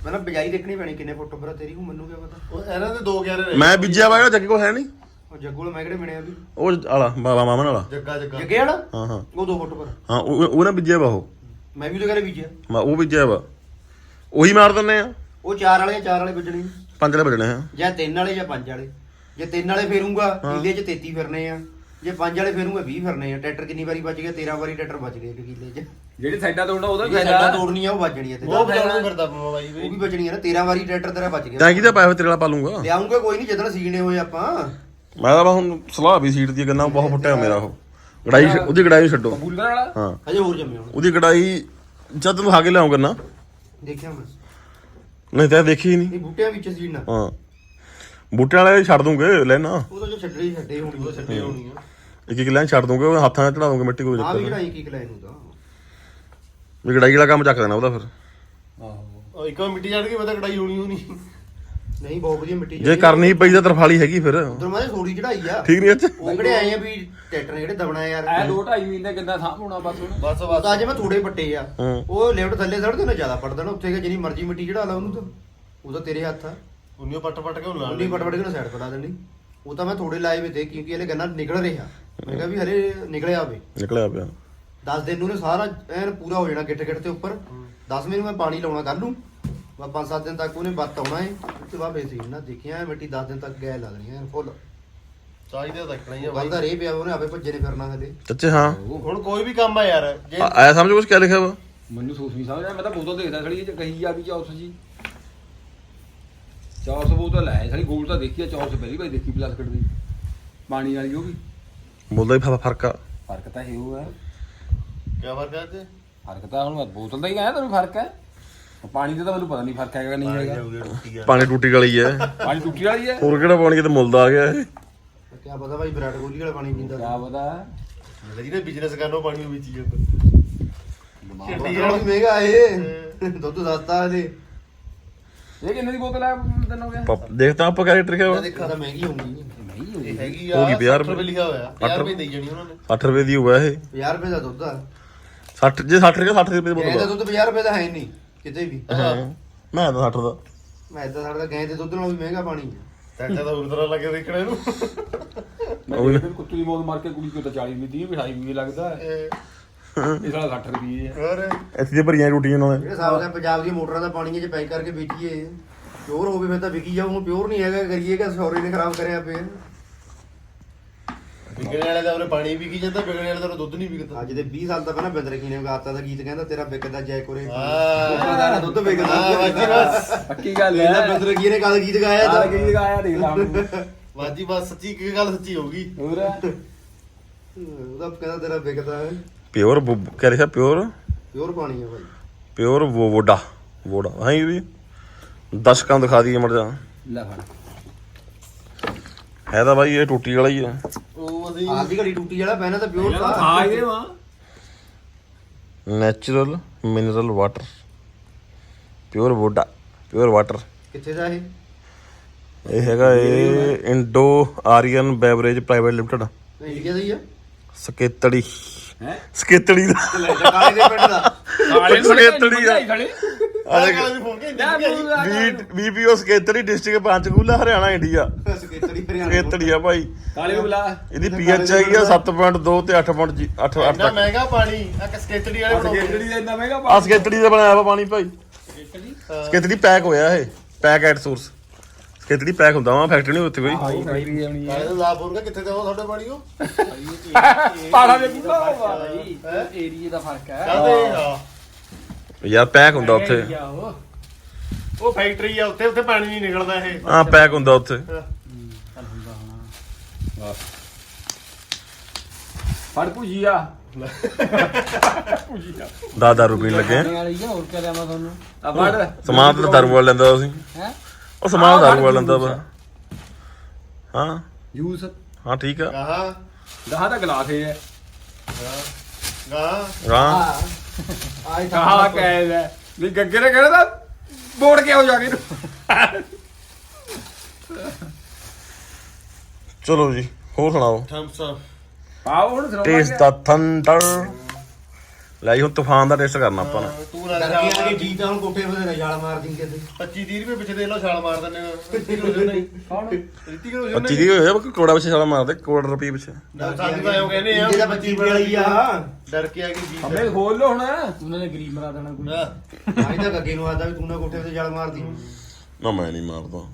ਮੈਂ ਨਾ ਬਜਾਈ ਦੇਖਣੀ ਪੈਣੀ ਕਿੰਨੇ ਫੁੱਟ ਪਰ ਆ ਤੇਰੀ ਉਹ ਮੈਨੂੰ ਕੀ ਪਤਾ। ਉਹ ਇਹਨਾਂ ਦੇ ਦੋ ਗਿਆਰੇ ਰਹੇ ਮੈਂ ਬੀਜਿਆ ਵਾ ਜਿਹੜਾ ਜੱਗੇ ਕੋਲ ਹੈ ਨਹੀਂ। ਉਹ ਜੱਗੂ ਮੈਂ ਕਿਹੜੇ ਮਿਣਿਆ ਵੀ ਉਹ ਆਲਾ ਬਾਬਾ ਮਾਮਨ ਵਾਲਾ। ਜੱਗਾ ਜੱਗਾ। ਜੱਗੇ ਵਾਲਾ? ਹਾਂ ਹਾਂ। ਉਹ 2 ਫੁੱਟ ਪਰ ਹਾਂ ਉਹ ਉਹ ਨਾ ਬੀਜਿਆ ਵਾ ਉਹ। ਮੈਂ ਵੀ ਉਹਦੇ ਘਰੇ ਬੀਜਿਆ। ਮੈਂ ਉਹ ਬੀਜਿਆ ਵਾ। ਉਹੀ ਮਾਰ ਦਿੰਨੇ ਆ। ਉਹ ਚਾਰ ਵਾਲੇ ਚਾਰ ਵਾਲੇ ਵੱਜਣੇ ਨੀ। ਪੰਜ ਵਾਲੇ ਵੱਜਣੇ ਆ। ਜਾਂ ਤਿੰਨ ਵਾਲੇ ਜਾਂ ਪੰਜ ਵਾਲੇ। ਜੇ ਤਿੰਨ ਵਾਲੇ ਫੇਰੂੰਗਾ ਕਿੱਲੇ 'ਚ 33 ਫਿਰਨੇ ਆ। ਜੇ ਪੰਜ ਵਾਲੇ ਫੇਰੂੰਗਾ 20 ਫਿਰਨੇ ਆ। ਟਰੈਕਟਰ ਕਿੰਨੀ ਵਾਰੀ ਵੱਜ ਗਿਆ? 13 ਵਾਰੀ ਟਰੈਕਟਰ ਵੱਜ ਗਿਆ ਇੱਕ ਕਿੱਲੇ 'ਚ। ਜਿਹੜੀ ਸਾਈਡਾਂ ਤੋੜਨਾ ਉਹਦਾ ਜਿਹੜੀ ਫਾਇਦਾ। ਸਾਡਾ ਤੋੜਨੀ ਆ ਉਹ ਵੱਜਣੀ ਆ। ਤੇ ਉਹ ਬਜਾਉਣ ਨੂੰ ਫਿਰਦਾ ਮਾਮਾ ਬਾਈ ਉਹ ਵੀ ਵੀ ਵੱਜਣੀ ਆ ਨਾ। 13 ਵਾਰੀ ਟਰੈਕਟਰ ਤੇਰਾ ਵੱਜ ਗਿਆ। ਤੈਂ ਕਿਹਦਾ ਪਾਇਆ ਹੋਇਆ ਤੇਰੇ ਵਾਲਾ ਪਾ ਲੂੰਗਾ ਲਿਆਉਂਗਾ ਕੋਈ ਨਹੀਂ ਜਦੋਂ ਸੀਣੇ ਹੋਏ ਆਪਾਂ। ਮੈਂ ਤਾਂ ਬਸ ਹੁਣ ਸਲਾਹ ਵੀ ਸੀਟ ਦੀ ਗੰਨਾ ਬਹੁਤ ਫੁੱਟਿਆ ਮੇਰਾ ਉਹ। ਗੜਾਈ ਉਹਦੀ ਗੜਾਈ ਛੱਡੋ। ਬੂਲਣ ਵਾਲਾ? ਹਾਂ। ਹਜੇ ਹੋਰ ਜੰਮੇ ਹੁਣ। ਉਹਦੀ ਗੜਾਈ ਜਦ ਤੈਨੂੰ ਹਾਗੇ ਲਿਆਉਂ ਗੰਨਾ ਦੇਖਿਆ ਮੈਂ। ਨਹੀਂ ਤਾਂ ਦੇਖੀ ਹੀ ਨਹੀਂ ਇਹ ਬੂਟਿਆਂ ਵਿੱਚ ਸੀਣਾ। ਹਾਂ। ਬੂਟੇ ਵਾਲੇ ਛੱਡ ਦੂੰਗੇ ਲੈਣਾ ਉਹ ਤਾਂ ਜੋ ਛੱਡੇ ਹੀ ਛੱਡੇ ਹੋਣੀ ਛੱਡੇ ਹੋਣੀ ਆ ਇੱਕ ਇੱਕ ਲੈਣ ਛੱਡ ਦੂੰਗੇ ਉਹ ਹੱਥਾਂ ਨਾਲ ਚੜਾ ਦੂੰਗੇ ਮਿੱਟੀ ਕੋਈ ਆ ਵੀ ਚੱਕਰ ਚੜਾਈ ਕੀ ਕਲਾਈ ਨੂੰ ਤਾਂ ਨਹੀਂ ਵੀ ਗੜਾਈ ਵਾਲਾ ਕੰਮ ਚੱਕ ਦੇਣਾ ਉਹਦਾ ਫਿਰ। ਆਹੋ। ਉਹ ਇੱਕ ਵਾਰ ਮਿੱਟੀ ਚੜ ਗਈ ਮੈਂ ਤਾਂ ਕਢਾਈ ਹੋਣੀ ਹੋਣੀ। ਨਹੀਂ ਬਹੁਤ ਵਧੀਆ ਮਿੱਟੀ ਜੇ ਕਰਨੀ ਪਈ ਤਾਂ ਤਰਫਾਲੀ ਹੈਗੀ ਫਿਰ। ਉਧਰ ਮੈਂ ਥੋੜੀ ਚੜਾਈ ਆ। ਠੀਕ ਨਹੀਂ ਅੱਛਾ ਉਹ ਕਿਹੜੇ ਆਏ ਆ ਵੀ ਟਰੈਕਟਰ ਨੇ ਜਿਹੜੇ ਦਬਣਾ ਯਾਰ। ਐ ਦੋ ਢਾਈ ਮਹੀਨੇ ਕਿੰਨਾ ਥਾਂ ਹੋਣਾ ਬਸ ਹੁਣ। ਬਸ ਉਹ ਬਸ। ਤਾਂ ਅੱਜ ਮੈਂ ਥੋੜੇ ਪੱਟੇ ਆ। ਹੂੰ। ਉਹ ਲਿਫਟ ਥੱਲੇ ਸੜ ਦੇਣਾ ਜ਼ਿਆਦਾ ਪੜ ਦੇਣਾ ਉੱਥੇ ਕਿ ਜਿੰਨੀ ਮਰਜ਼ੀ ਮਿੱਟੀ ਚੜਾ ਲਾ ਉਹਨੂੰ ਤਾਂ। ਉਹ ਤਾਂ ਤੇਰੇ ਹੱਥ ਆ। ਉਨੀਓ ਪੱਟ ਪੱਟ ਕੇ ਉਹ ਲਾ ਪਟ ਪਟ ਕੇ ਸਾਈਡ ਪੜਾ ਦੇਣੀ। ਉਹ ਤਾਂ ਮੈਂ ਥੋੜੇ ਲਾਏ ਵੇ ਤੇ ਕਿਉਂਕਿ ਇਹਨੇ ਗੰਨਾ ਨਿਕਲ ਰਿਹਾ। ਮੈਂ ਕਿਹਾ ਵੀ ਹਲੇ ਨਿਕਲਿਆ ਹੋਵੇ ਨਿਕਲਿਆ ਪਿਆ। 10 ਦਿਨ ਨੂੰ ਨੇ ਸਾਰਾ ਐਨ ਪੂਰਾ ਹੋ ਜਾਣਾ ਗਿੱਟ ਗਿੱਟ ਤੇ ਉੱਪਰ। 10 ਮਿੰਟ ਮੈਂ ਪਾਣੀ ਲਾਉਣਾ ਕਰ ਲੂੰ ਬਾ 5-7 ਦਿਨ ਤੱਕ ਉਹਨੇ ਬੱਤ ਆਉਣਾ ਏ। ਤੇ ਬਾਅਦ ਬੇਸੀ ਨਾ ਦੇਖਿਆ ਐ ਮਿੱਟੀ 10 ਦਿਨ ਤੱਕ ਗੈ ਲਾ ਦੇਣੀ ਐਨ ਫੁੱਲ। ਚਾਹੀਦਾ ਇੱਕਣਾ ਹੀ ਆ ਗੱਲ ਦਾ ਬਾਈ। ਰੇ ਪਿਆ ਉਹਨੇ ਆਪੇ ਭੱਜੇ ਨੇ ਫਿਰਨਾ ਹਲੇ ਚੱਚੇ ਹਾਂ। ਹੁਣ ਕੋਈ ਵੀ ਕੰਮ ਆ ਯਾਰ ਜੇ ਆ- ਆਇਆ ਸਮਝ ਕੁਛ ਕਿਆ ਲਿਖਿਆ ਵਾ? ਮੈਨੂੰ ਸੋਚ ਨਹੀਂ ਸਮਝ ਆਇਆ ਮੈਂ ਤਾਂ ਬੋਤਲ ਦੇਖਦਾ ਖੜੀ ਜੇ ਕਹੀ ਆ ਵੀ ਚੌਸ ਜੀ। ਚੌਸ ਬੋਤਲ ਹੈ ਸਾਡੀ ਗੋਲ ਤਾਂ ਦੇਖੀ ਆ ਚੌਸ ਪਹਿਲੀ ਵਾਰ ਦੇਖੀ ਪਲਾਸਟਿਕ ਦੀ ਪਾਣੀ ਵਾਲੀ ਉਹ ਵੀ। ਬੋਲਦਾ ਹੀ ਫ਼ਰਕ ਆ। ਫ਼ਰਕ ਤਾਂ ਇਹ ਉਹ ਹੈ ਕਿਆ ਫ਼ਰਕ ਹੈ ਤੇ ਫ਼ਰਕ ਤਾਂ ਹੁਣ ਬੋਤਲ ਦਾ ਹੀ ਆਇਆ ਤੁਹਾਨੂੰ ਫ਼ਰਕ ਹੈ? ਪਾਣੀ ਦਾ ਤਾਂ ਮੈਨੂੰ ਪਤਾ ਨਹੀਂ ਫ਼ਰਕ ਹੈਗਾ ਕਿ ਨਹੀਂ ਹੈਗਾ। ਪਾਣੀ ਟੂਟੀ ਗਲੀ ਹੈ। ਪਾਣੀ ਟੁੱਟੀ ਵਾਲੀ ਹੈ? ਹੋਰ ਕਿਹੜਾ ਪਾਣੀ ਕਿਤੇ ਮੁੱਲਦਾ ਆ ਗਿਆ? ਇਹ ਕਿਆ ਪਤਾ ਭਾਈ ਵਿਰਾਟ ਕੋਹਲੀ ਵਾਲਾ ਪਾਣੀ ਪੀਂਦਾ ਕਿਆ ਪਤਾ? ਜਿਹਨੇ ਬਿਜ਼ਨਸ ਕਰਨਾ ਉਹ ਪਾਣੀ ਵਿੱਚ ਹੀ ਜਾਂਦਾ ਛੱਡੀ ਉਹ ਵੀ ਮਹਿੰਗਾ ਏ ਦੁੱਧ ਸਸਤਾ ਹਲੇ ਇਹ ਕਿੰਨੇ ਦੀ ਬੋਤਲ ਹੈ ਤੈਨੂੰ ਗਿਆ? ਦੇਖਤਾ ਆਪਾਂ ਲਿਖਿਆ ਵਾ ਦੇਖਾ ਤਾਂ ਮਹਿੰਗੀ ਹੋਊਗੀ। ਨਹੀਂ ਇਹ ਹੈਗੀ ਹੋ ਆ ਗਈ 50 60 ਰੁਪਏ ਲਿਖਿਆ ਹੋਇਆ 50 ਰੁਪਏ ਦੇਈ ਜਾਣੀ ਉਹਨਾਂ ਨੇ। 60 ਰੁਪਏ ਦੀ ਹੋਇਆ ਇਹ। 50 ਰੁਪਏ ਦਾ ਦੁੱਧ ਆ। 60 ਜੇ 60 ਰੁਪਏ 60 ਰੁਪਏ ਦੀ ਦਾ ਬੋਤਲ ਦੁੱਧ 50 ਰੁਪਏ ਦਾ ਹੈ ਨਹੀਂ ਕਿਤੇ ਵੀ। ਆ। ਹਾਂ ਮੈਂ ਤਾਂ 60 ਦਾ। ਮੈਂ ਤਾਂ ਸਾਡਾ ਗਾਂ ਦੇ ਦੁੱਧ ਨਾਲੋਂ ਵੀ ਮਹਿੰਗਾ ਪਾਣੀ ਹੈ ਟੈਕਟਰ ਦਾ ਹੋਰ ਤਰ੍ਹਾਂ ਲੱਗੇ ਦੇਖਣੇ ਨੂੰ। ਮੈਂ ਉਹ ਵੀ- ਫਿਰ ਕੁੱਤੀ ਦੀ ਮੌਤ ਮਾਰ ਕੇ ਕੁੜੀ ਕੋ ਤਾਂ 40 ਵੀ 30 ਵੀ 28 ਵੀ ਲੱਗਦਾ ਹੈ। ਇਹ ਇਹ ਸਾਲਾ 60 ਰੁਪਏ ਹੈ ਹੋਰ? ਇੱਥੇ ਜੇ ਭਰੀਆਂ ਰੋਟੀਆਂ ਉਹਨਾਂ ਨੇ ਜਿਹੜੇ ਹਿਸਾਬ ਨਾਲ ਪੰਜਾਬ ਦੀਆਂ ਮੋਟਰਾਂ ਦਾ ਪਾਣੀ 'ਚ ਪੈਕ ਕਰਕੇ ਵੇਚੀਏ ਪਿਓਰ ਹੋਵੇ ਫਿਰ ਤਾਂ ਵਿਕੀ ਜਾਊ ਹੁਣ ਪਿਓਰ ਨਹੀਂ ਹੈਗਾ ਕਰੀਏ ਕਿ ਸੌਰੇ ਨੇ ਖਰਾਬ ਕਰਿਆ ਪਿਆ ਵਿਕਣੇ ਵਾਲੇ ਦਾ ਉਹਨੇ ਪਾਣੀ ਵੀ ਕੀ ਜਾਂਦਾ ਵਿਕਣੇ ਵਾਲੇ ਦਾ ਉਹਦਾ ਦੁੱਧ ਨਹੀਂ ਵਿਕਦਾ। ਅੱਜ ਦੇ 20 ਸਾਲ ਤੋਂ ਪਹਿਲਾਂ ਬਿੰਦਰ ਕੀ ਨੇ ਗਾਤਾ ਦਾ ਗੀਤ ਕਹਿੰਦਾ ਤੇਰਾ ਵਿਕਦਾ ਜੈ ਕੋਰੇ ਹਾਂ। ਦਾ ਦੁੱਧ ਵਿਕਦਾ। ਹਾਂ, ਵਾਜੀ ਬਸ। ਪੱਕੀ ਗੱਲ ਇਹਦਾ ਹੈ। ਬਿੰਦਰ ਕੀ ਨੇ ਕਾਲ ਗੀਤ ਗਾਇਆ ਤਾਂ। ਕੀ ਲਗਾਇਆ ਦੇਖ ਲਾ ਵਾਜੀ ਬਸ ਸੱਚੀ ਇੱਕ ਗੱਲ ਸੱਚੀ ਹੋਊਗੀ ਹੋਰ? ਉਹਦਾ ਕਹਿੰਦਾ ਤੇਰਾ ਵਿਕਦਾ ਹੈ। ਪਿਓਰ ਕਹਿ ਰਿਹਾ ਪਿਓਰ? ਪਿਓਰ ਪਾਣੀ ਹੈ ਭਾਈ। ਪਿਓਰ ਵੋਡਾ। ਵੋਡਾ। ਹਾਂ ਇਹ ਵੀ। ਦਸ਼ਕਾਂ ਦਿਖਾ ਦਈਏ ਮਰ ਜਾ ਲੈ ਫੜ। ਹੈ ਤਾਂ ਬਾਈ ਇਹ ਟੂਟੀ ਵਾਲਾ ਹੀ ਹੈ ਉਹ ਅਸੀਂ ਆਪ ਦੀ ਘੜੀ ਟੂਟੀ ਜਿਹੜਾ ਪਹਿਨਾ ਤਾਂ ਪਿਓਰ ਇਹਦੇ ਵਾਂ। ਨੈਚੁਰਲ ਮਿਨਰਲ ਵਾਟਰ ਪਿਓਰ ਵੋਡਾ ਪਿਓਰ ਵਾਟਰ ਕਿੱਥੇ ਦਾ ਇਹ? ਇਹ ਹੈਗਾ ਇਹ Indo Aryan beverage private limited India ਦਾ ਹੀ ਆ। ਸਕੇਤੜੀ। ਹੈ? ਸਕੇਤੜੀ ਦਾ। ਕਾਲੇ ਦੇ ਪਿੰਡ ਦਾ। ਕਾਲੇ ਸਕੇਤੜੀ ਆ। ਕਾਲੇ ਕੇ BPO Saketri district Panchkula Haryana India. Saketri Haryana. Saketri ਆ ਭਾਈ। ਕਾਲੇ ਨੂੰ ਬੁਲਾ। ਇਹਦੀ ਪੀਐਚ ਹੈਗੀ ਆ 7.2 ਤੇ 8.8 8 8 ਇੰਨਾ ਮਹਿੰਗਾ ਪਾਣੀ ਆ ਕਸਕੇਤੜੀ ਵਾਲੇ ਬਣਾਉਂਦੇ। ਸਕੇਟੜੀ ਦਾ ਇੰਨਾ ਮਹਿੰਗਾ ਆ ਸਕੇਤੜੀ ਦਾ ਬਣਾਇਆ ਵਾ ਪਾਣੀ ਭਾਈ। ਸਕੇਤੜੀ ਪੈਕ ਹੋਇਆ ਇਹ। Pack at source. Saketri pack ਹੁੰਦਾ ਵਾ ਫੈਕਟਰੀ ਨਹੀਂ ਉੱਥੇ ਕੋਈ। ਆਈ ਫੈਕਟਰੀ ਆਉਣੀ ਕਾਲੇ ਦਾ ਲਾਭ ਹੋਊਗਾ ਕਿੱਥੇ ਤੇ ਉਹ ਤੁਹਾਡੇ ਪਾਣੀ ਉਹ? ਪਾੜਾ ਦੇ ਬੁੱਲਾ ਹੋਵਾ ਏਰੀਏ ਦਾ ਫ਼ਰਕ ਹੈ। ਹਾਂ ਯਾਰ ਪੈਕ ਹੁੰਦਾ ਉੱਥੇ। ਉਹ ਫੈਕਟਰੀ ਆ ਉੱਥੇ ਉੱਥੇ ਪਾਣੀ ਨਹੀਂ ਨਿਕਲਦਾ ਇਹ। ਹਾਂ ਪੈਕ ਹੁੰਦਾ ਉੱਥੇ। ਚੱਲ ਹੁੰਦਾ ਹੋਣਾ ਫੜ ਭੁਜੀਆ ਲੱਗੇ। ਵਾਲੀ ਆ ਹੋਰ ਕਿਆ ਲਿਆਵਾਂ ਤੁਹਾਨੂੰ? ਆ ਫੜ। ਸਮਾਨ ਤਾਂ ਦਾਰੂ ਵਾਲਾ ਲੈਂਦਾ ਸੀ ਹੈ? ਉਹ ਸਮਾਨ ਦਾਰੂ ਵਾਲਾ ਲੈਂਦਾ ਵਾ। ਹਾਂ। ਜੂਸ। ਹਾਂ ਠੀਕ ਆ। ਗਾਹਾਂ। ਗਾਹ ਦਾ ਗਲਾਸ ਹੈ। ਗਾਹਾਂ। ਹਾਂ। ਆਏ ਗਾਹ ਕਹਿ ਲੈ। ਨਹੀਂ ਗੱਗੇ ਨੇ ਕਹਿਣਾ ਤਾਂ ਬੋੜ ਕੇ ਆਓ ਜਾ ਕੇ। ਚਲੋ ਜੀ ਹੋਰ ਸੁਣਾਓ? ਥੰਬਸ ਅਪ ਆਓ ਹੁਣ ਸੁਣਾਓ। ਟੇਸਟ ਦਾ ਥੰਡਰ ਲੈ ਜੀ ਹੁਣ ਤੂਫਾਨ ਦਾ ਟੇਸਟ ਕਰਨਾ ਆਪਾਂ ਨੇ। ਤੂੰ ਨਾ ਡਰ ਕੇ ਜੀ ਤਾਂ ਹੁਣ ਕੋਠੇ ਤੇ ਨਜ਼ਾਰਾ ਮਾਰਦੀ ਕਿਤੇ। 25 30 ਰੁਪਏ ਪਿੱਛੇ ਦੇ ਲੋ ਛਾਲ ਮਾਰ ਦਿੰਦੇ ਆ ਰਿਤੀ ਕਿਲੋ ਨਹੀਂ ਕੌਣ? ਰਿਤੀ ਕਿਲੋ 25 ਦੀ ਹੋਇਆ ਬਕ ਕੋੜਾ ਪਿੱਛੇ ਸਾਲਾ ਮਾਰਦੇ ਕੋੜਾ ਰੁਪਏ ਪਿੱਛੇ। ਸਾਨੂੰ ਤਾਂ ਐਂ ਕਹਿੰਦੇ ਆ ਜਿਹਦਾ 25 ਰੁਪਏ ਵਾਲੀ ਆ। ਡਰ ਕੇ ਆ ਕੇ ਜੀ ਹਮੇ ਖੋਲ ਲੋ ਹੁਣ। ਉਹਨਾਂ ਨੇ ਗਰੀਬ ਮਰਾ ਦੇਣਾ ਕੋਈ। ਹਾਂ। ਆਈ ਤਾਂ ਗੱਗੇ ਨੂੰ ਆਦਾ ਵੀ ਤੂੰ ਨਾ ਕੋਠੇ ਤੇ ਜਲ ਮਾਰਦੀ ਨਾ ਮੈਂ ਨਹੀਂ ਮਾਰਦਾ।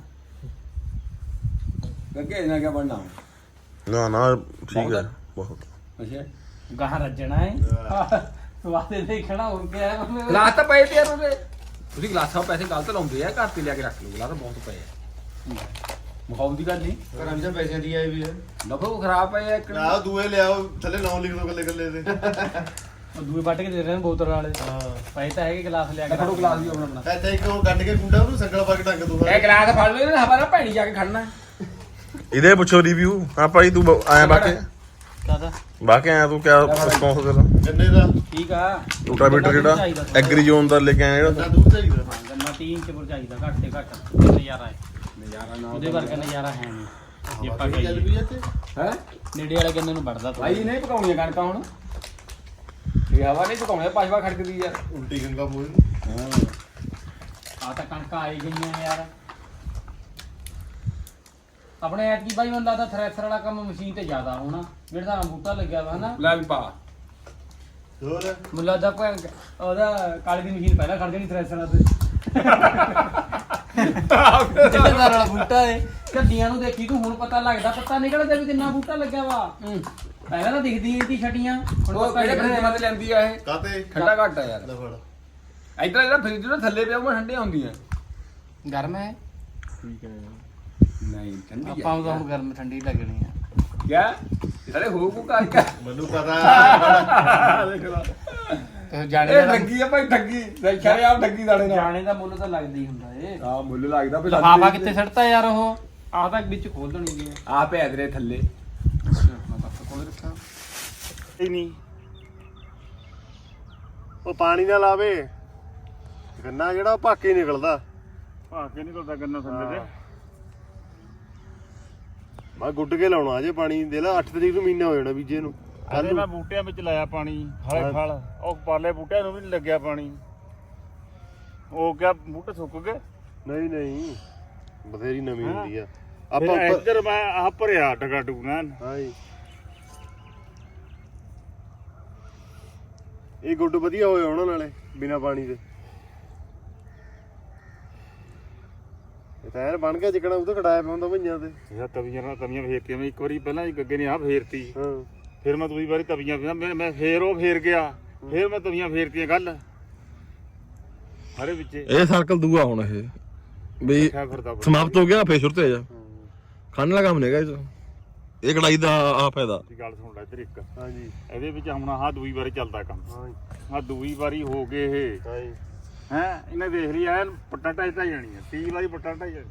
ਗੱਗੇ ਇਹਨਾਂ ਕਿਆ ਬਣਨਾ ਨਾ ਨਾ ਠੀਕ ਹੈ ਬਹੁਤ। ਅੱਛਾ। ਗਾਹ ਰੱਜਣਾ ਹੈ ਵਾਦੇ ਦੇਖਣਾ ਹੋਰ ਕਿਆ ਹੈ ਗਲਾਸ ਤਾਂ ਪਏ ਤੇ ਯਾਰ ਉਹਦੇ ਤੁਸੀਂ ਗਲਾਸਾਂ ਪੈਸੇ ਗਲਤ ਲਾਉਂਦੇ ਆ ਘਰ ਤੇ ਲਿਆ ਕੇ ਰੱਖ ਲਓ ਗਲਾਸ ਬਹੁਤ ਪਏ ਆ। ਮੁਕਾਉ ਦੀ ਗੱਲ ਨਹੀਂ। ਘਰਾਂ ਵਿੱਚ ਤਾਂ ਪੈਸਿਆਂ ਦੀ ਆਏ ਵੀ ਆ। ਲਫੋ ਖਰਾਬ ਪਏ ਆ ਇੱਕ ਨਾ ਦੂਏ ਲਿਆਓ ਥੱਲੇ ਨਾਮ ਲਿਖ ਦੋ ਗੱਲੇ ਗੱਲੇ ਦੇ ਉਹ ਦੂਏ ਵੱਟ ਕੇ ਦੇ ਰਹੇ ਨੇ ਬੋਤਲ ਵਾਲੇ। ਹਾਂ। ਪਏ ਤਾਂ ਹੈਗੇ ਗਲਾਸ ਲਿਆ ਕੇ ਫੜੋ ਗਲਾਸ ਵੀ ਆਪਣਾ ਆਪਣਾ ਇੱਥੇ ਇੱਕ ਉਹ ਕੱਢ ਕੇ ਗੁੰਡਾ ਉਹਨੂੰ ਸੰਗਲ ਪਾ ਕੇ ਟੰਗ ਦੂਗਾ ਇਹ ਗਲਾਸ ਫੜ ਲਓ ਇਹਨੇ ਹਵਾ ਨਾਲ ਭੈਣੀ ਜਾ ਕੇ ਖੜਨਾ। ਇਹਦੇ ਪੁੱਛੋ ਰਿਵਿਊ ਹਾਂ ਭਾਈ ਤੂੰ ਆਇਆ ਬਾਕੇ ਕਾਦਾ ਬਾਕੇ ਆਇਆ ਤੂੰ ਕਿਆ ਰਿਸਪੌਂਸ ਤੇਰਾ ਗੰਨੇ ਦਾ? ਠੀਕ ਆ। ਰੋਟਾਵੇਟਰ ਜਿਹੜਾ ਐਗਰੀ ਜ਼ੋਨ ਦਾ ਲੈ ਕੇ ਆਇਆ ਜਿਹੜਾ ਨਾ ਦੂਰ ਚਾਹੀਦਾ ਹਾਂ ਗੰਨਾ 3 ਇੰਚ ਪਰ ਚਾਹੀਦਾ ਘੱਟ ਤੇ ਘੱਟ। ਨਜ਼ਾਰਾ ਹੈ। ਨਜ਼ਾਰਾ ਨਾ ਉਹਦੇ ਵਰਗਾ ਨਜ਼ਾਰਾ ਹੈ ਨਹੀਂ। ਜੇ ਆਪਾਂ ਚੱਲ ਕਹੀਏ। ਵੀ ਇੱਥੇ। ਹੈ? ਨੇੜੇ ਵਾਲੇ ਗੰਨੇ ਨੂੰ ਵੜਦਾ ਤੂੰ ਭਾਈ ਨਹੀਂ ਪਕਾਉਣੀਆਂ ਕਣਕਾਂ ਹੁਣ। ਇਹ ਹਵਾ ਨਹੀਂ ਪਕਾਉਣੀ ਪਾਸ਼ਵਾ ਖੜਕਦੀ ਯਾਰ ਉਲਟੀ ਗੰਗਾ ਨੂੰ ਆ ਤਾਂ ਕਣਕਾਂ ਆਈ ਗਈਆਂ ਨੇ ਯਾਰ। ਆਪਣੇ ਐਤਕੀ ਬਾਈ ਮੈਨੂੰ ਲੱਗਦਾ ਥ੍ਰੈਸ਼ਰ ਵਾਲਾ ਕੰਮ ਮਸ਼ੀਨ ਤੇ ਜ਼ਿਆਦਾ ਹੋਣਾ। ਜਿਹੜਾ ਤਾਂ ਬੂਟਾ ਲੱਗਿਆ ਵਾ ਹਨਾ? ਲੈ ਵੀ ਪਾ। ਹੋਰ? ਮੈਨੂੰ ਲੱਗਦਾ ਭੈਣ ਉਹਦਾ ਕਾਲੀ ਦੀ ਮਸ਼ੀਨ ਪਹਿਲਾਂ ਖੜ ਜਾਣੀ ਥ੍ਰੈਸ਼ਰਾਂ ਤੇ। ਜਿਹੜਾ ਵਾਲਾ ਬੂਟਾ ਏ। ਕੱਡੀਆਂ ਨੂੰ ਦੇਖੀ ਤੂੰ ਹੁਣ ਪਤਾ ਲੱਗਦਾ ਪਤਾ ਨਿਕਲਦਾ ਵੀ ਕਿੰਨਾ ਬੂਟਾ ਲੱਗਿਆ ਵਾ। ਪਹਿਲਾਂ ਤਾਂ ਦਿਖਦੀ ਨਹੀਂ ਸੀ ਛਟੀਆਂ ਹੁਣ ਉਹ ਪਤਾ ਕਿਹੜੇ ਲੱਗਦਾ ਫਰਿੱਜ ਮਤ ਲੈਂਦੀ ਆ ਇਹ? ਕਾਤੇ ਠੰਡਾ ਘੱਟ ਆ ਯਾਰ। ਲੈ ਫੜ। ਇਧਰ ਜਿਹੜਾ ਫਰਿੱਜ ਨਾ ਥੱਲੇ ਪਿਆ ਉਹ ਠੰਡੀਆਂ ਹੁੰਦੀਆਂ। ਗਰਮ ਹੈ? ਠੀਕ ਹੈ। ਨਹੀਂ ਠੰਡੀ ਆਪਾਂ ਨੂੰ ਤਾਂ ਹੁਣ ਗਰਮ ਠੰਡੀ ਲੱਗਣੀ ਆ। ਕਿਆ? ਸਾਰੇ ਹੋ ਕੋ ਕਰ ਕੇ। ਮੈਨੂੰ ਪਤਾ। ਦੇਖ ਲਾ ਤੇ ਜਾਣੇ ਇਹ ਠੱਗੀ ਆ ਭਾਈ ਠੱਗੀ। ਦੇਖਿਆ ਰੇ ਆਪ ਠੱਗੀ ਦਾੜੇ ਨਾਲ। ਜਾਣੇ ਦਾ ਮੁੱਲ ਤਾਂ ਲੱਗਦਾ ਹੀ ਹੁੰਦਾ ਏ। ਆ ਮੁੱਲ ਲੱਗਦਾ ਵੀ ਲਫਾਫਾ ਕਿੱਥੇ ਸੜਤਾ ਯਾਰ ਉਹ? ਆਹ ਤਾਂ ਵਿੱਚ ਖੋਲ ਦੇਣੀ ਸੀ ਆ ਪੈ ਤੇਰੇ ਥੱਲੇ। ਕੋਲ ਰੱਖਾਂ ਹੀ ਨਹੀਂ। ਉਹ ਪਾਣੀ ਨਾਲ ਆਵੇ ਗੰਨਾ ਜਿਹੜਾ ਉਹ ਭਾਕੇ ਨਿਕਲਦਾ। ਭਾਕੇ ਨਿਕਲਦਾ ਗੰਨਾ ਥੱਲੇ ਤੇ ਮੈਂ ਗੁੱਡ ਕੇ ਲਾਉਣਾ ਅਜੇ ਪਾਣੀ ਦੇ ਲਾ 8 ਤਰੀਕ ਨੂੰ ਮਹੀਨਾ ਹੋ ਜਾਣਾ ਬੀਜੇ ਨੂੰ। ਅਰੇ ਮੈਂ ਬੂਟਿਆਂ ਵਿੱਚ ਲਾਇਆ ਪਾਣੀ ਹਰੇ ਫਲ ਉਹ ਪਾਲੇ ਬੂਟਿਆਂ ਨੂੰ ਵੀ ਨਹੀਂ ਲੱਗਿਆ ਪਾਣੀ। ਉਹ ਕਿਆ ਬੂਟੇ ਸੁੱਕ ਗਏ? ਨਹੀਂ ਨਹੀਂ ਬਥੇਰੀ ਨਵੀਂ। ਹੁੰਦੀ ਆ। ਆਪਾਂ ਇੱਧਰ ਮੈਂ ਆਹ ਭਰਿਆ ਟਗਾ ਟੂਨਾ ਹਾਂ ਜੀ ਇਹ ਗੁੱਡ ਵਧੀਆ ਹੋਇਆ ਉਹਨਾਂ ਨਾਲੇ ਬਿਨਾ ਪਾਣੀ ਦੇ। ਯਾਰ ਬਣ ਗਿਆ ਜਿਕਣਾ ਉਹ ਤਾਂ ਕਟਾਇਆ ਪਿਆ ਹੁੰਦਾ ਭਈਆਂ ਤੇ। ਇਹ ਤਵੀਆਂ ਨਾਲ ਤਵੀਆਂ ਫੇਰਤੀਆਂ ਮੈਂ ਇੱਕ ਵਾਰੀ ਪਹਿਲਾਂ ਹੀ ਗੱਗੇ ਨੇ ਆਹ ਫੇਰਤੀ। ਹਾਂ। ਫਿਰ ਮੈਂ ਦੂਜੀ ਵਾਰੀ ਤਵੀਆਂ ਫੇਰ ਮੈਂ ਮੈਂ ਫੇਰ ਉਹ ਫੇਰ ਗਿਆ। ਫੇਰ ਮੈਂ ਤਵੀਆਂ ਫੇਰਤੀਆਂ ਗੱਲ ਹਰੇ ਵਿੱਚ। ਇਹ ਸਰਕਲ ਦੂਆ ਹੁਣ ਇਹ। ਵੀ। ਸਮਾਪਤ ਹੋ ਗਿਆ ਫੇਰ ਸ਼ੁਰੂ ਤੇ ਆ ਜਾ। ਖਾਣ ਵਾਲਾ ਕੰਮ ਨਹੀਂਗਾ ਇਹ 'ਚ। ਇਹ ਕੜਾਈ ਦਾ ਆ ਫਾਇਦਾ। ਦੀ ਗੱਲ ਸੁਣ ਲੈ ਇੱਧਰ ਇੱਕ। ਹਾਂ ਜੀ ਇਹਦੇ ਵਿੱਚ ਹੁਣ ਆਹ ਦੂਈ ਵਾਰੀ ਚੱਲਦਾ ਕੰਮ। ਹਾਂ ਆਹ ਦੂਈ ਵਾਰੀ ਹੋ ਗਏ ਇਹ। ਹਾਂ ਜੀ। ਹੈ ਇਹਨੇ ਦੇਖ ਲਈ ਐਨ ਪੱਟਾ ਢਾਈ ਢਾਈ ਜਾਣੀ ਹੈ 30 ਵਾਰੀ ਪੱਟਾ ਢਾਈ ਜਾਣੀ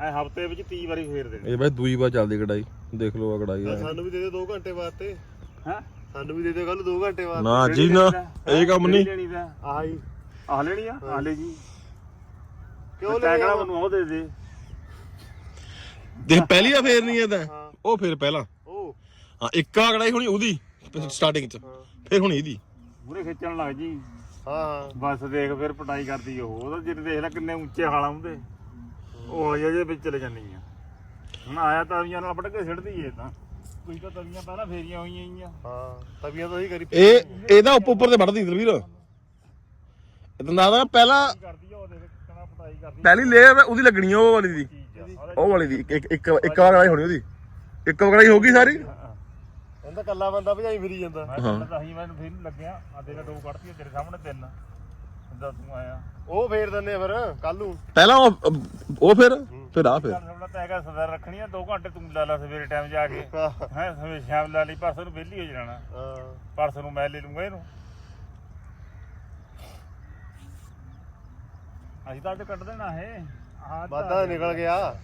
ਐ ਹਫ਼ਤੇ ਵਿੱਚ 30 ਵਾਰੀ ਫੇਰ ਦੇਣੀ। ਇਹ ਬਾਈ ਦੂਈ ਵਾਰ ਚੱਲਦੀ ਕੜਾਈ ਦੇਖ ਲਓ ਆ ਕੜਾਈ ਆ। ਸਾਨੂੰ ਵੀ ਦੇ ਦੇ 2 ਘੰਟੇ ਵਾਸਤੇ। ਹੈ? ਸਾਨੂੰ ਵੀ ਦੇ ਦੇ ਕੱਲ 2 ਘੰਟੇ ਵਾਸਤੇ। ਨਾ ਜੀ ਨਾ। ਇਹ ਕੰਮ ਨਹੀਂ। ਲੈਣੀ ਦਾ? ਆਹ। ਜੀ ਆਹ ਲੈਣੀ ਆ? ਆਹ ਲੈ ਜੀ। ਕਿਉਂ ਲੈ ਕਹਿਣਾ ਆਵਾਂ? ਮੈਨੂੰ ਉਹ ਦੇ ਦੇ। ਦੇਖ ਪਹਿਲੀ ਆ ਫੇਰ ਨਹੀਂ ਇਹਦਾ ਉਹ ਫੇਰ ਪਹਿਲਾਂ। ਉਹ। ਹਾਂ ਇੱਕ ਆ ਕੜਾਈ ਹੋਣੀ ਉਹਦੀ। ਸਟਾਰਟਿੰਗ ਚ। ਫੇਰ ਹੁਣ ਇਹਦੀ। ਮੂਰੇ ਖਿੱਚਣ ਲੱਗ ਜੀ। ਹਾਂ। ਹਾਂ ਬਸ ਦੇਖ ਫਿਰ ਪਟਾਈ ਕਰਦੀ ਉਹ। ਉਹਦਾ ਜਿੱਦ ਦੇਖ ਲੈ ਕਿੰਨੇ ਉੱਚੇ ਹਾਲ ਆਉਂਦੇ ਉਹ ਜਿਹੇ ਵਿੱਚ ਚਲੇ ਜਾਂਦੀ ਆ। ਹੁਣ ਆਇਆ ਤਵੀਆਂ ਨਾਲ ਪਟਕੇ ਸਿੱਟਦੀ ਏ ਤਾਂ। ਕੋਈ ਤਾਂ ਤਵੀਆਂ ਪਹਿਲਾਂ ਫੇਰੀਆਂ ਹੋਈਆਂ ਹੀ ਆ। ਹਾਂ ਤਵੀਆਂ ਤਾਂ ਹੀ ਕਰੀ ਇਹ ਇਹਦਾ ਉੱਪਰ ਉੱਪਰ ਤੇ ਵੱਢਦੀ ਦਲਵੀਰ। ਤਾਂ ਦਾ ਪਹਿਲਾਂ ਕਰਦੀ ਆ ਉਹ ਦੇਖ ਕਿੰਨਾ ਪਟਾਈ ਕਰਦੀ। ਪਹਿਲੀ ਲੇਅਰ ਉਹਦੀ ਲੱਗਣੀ ਆ, ਉਹ ਵਾਲੀ ਦੀ। ਚੀਜ਼ ਆ ਸਾਰਾ ਉਹ ਵਾਲੀ ਦੀ। ਇੱਕ ਇੱਕ ਇੱਕ ਕੜਾਈ ਹੋਣੀ ਉਹਦੀ। ਇੱਕ ਕੜਾਈ ਹੋ ਗਈ ਸਾਰੀ? ਉਹਦਾ ਕੱਲਾ ਬੰਦਾ ਭਜਾਈ ਫਿਰੀ ਜਾਂਦਾ। ਮੈਂ ਤਾਂ ਤਾਂ ਹੀ ਮੈਨੂੰ ਫਿਰ ਲੱਗਿਆ ਆ ਦੇਖ ਦੋ ਕੱਢਤੀਆਂ ਤੇਰੇ ਸਾਹਮਣੇ ਤਿੰਨ। ਜਿੱਦਾਂ ਤੂੰ ਆਇਆ। ਉਹ ਫੇਰ ਦਿੰਦੇ ਆ ਫਿਰ ਕੱਲ ਨੂੰ। ਪਹਿਲਾਂ ਉਹ ਉਹ ਫਿਰ ਫਿਰ ਆ ਫਿਰ। ਚੱਲ ਸਾਹਮਣੇ ਤਾਂ ਹੈਗਾ ਸਦਰ ਰੱਖਣੀ ਆ 2 ਘੰਟੇ ਤੂੰ ਲਾ ਲਾ ਸਵੇਰੇ ਟਾਈਮ ਜਾ ਕੇ। ਹੈ। ਸਵੇਰੇ ਸ਼ਾਮ ਲਾ ਲਈ ਪਰਸੋਂ ਨੂੰ ਵਿਹਲੀ ਹੋ ਜਾਣਾ। ਹਾਂ। ਪਰਸੋਂ ਨੂੰ ਮੈਂ ਲੈ ਲੂੰਗਾ ਇਹਨੂੰ। ਅਸੀਂ ਤਾਂ ਅੱਜ ਕੱਢ ਦੇਣਾ ਇਹ। ਆਹ ਤਾਂ- ਨਿਕਲ ਗਿਆ।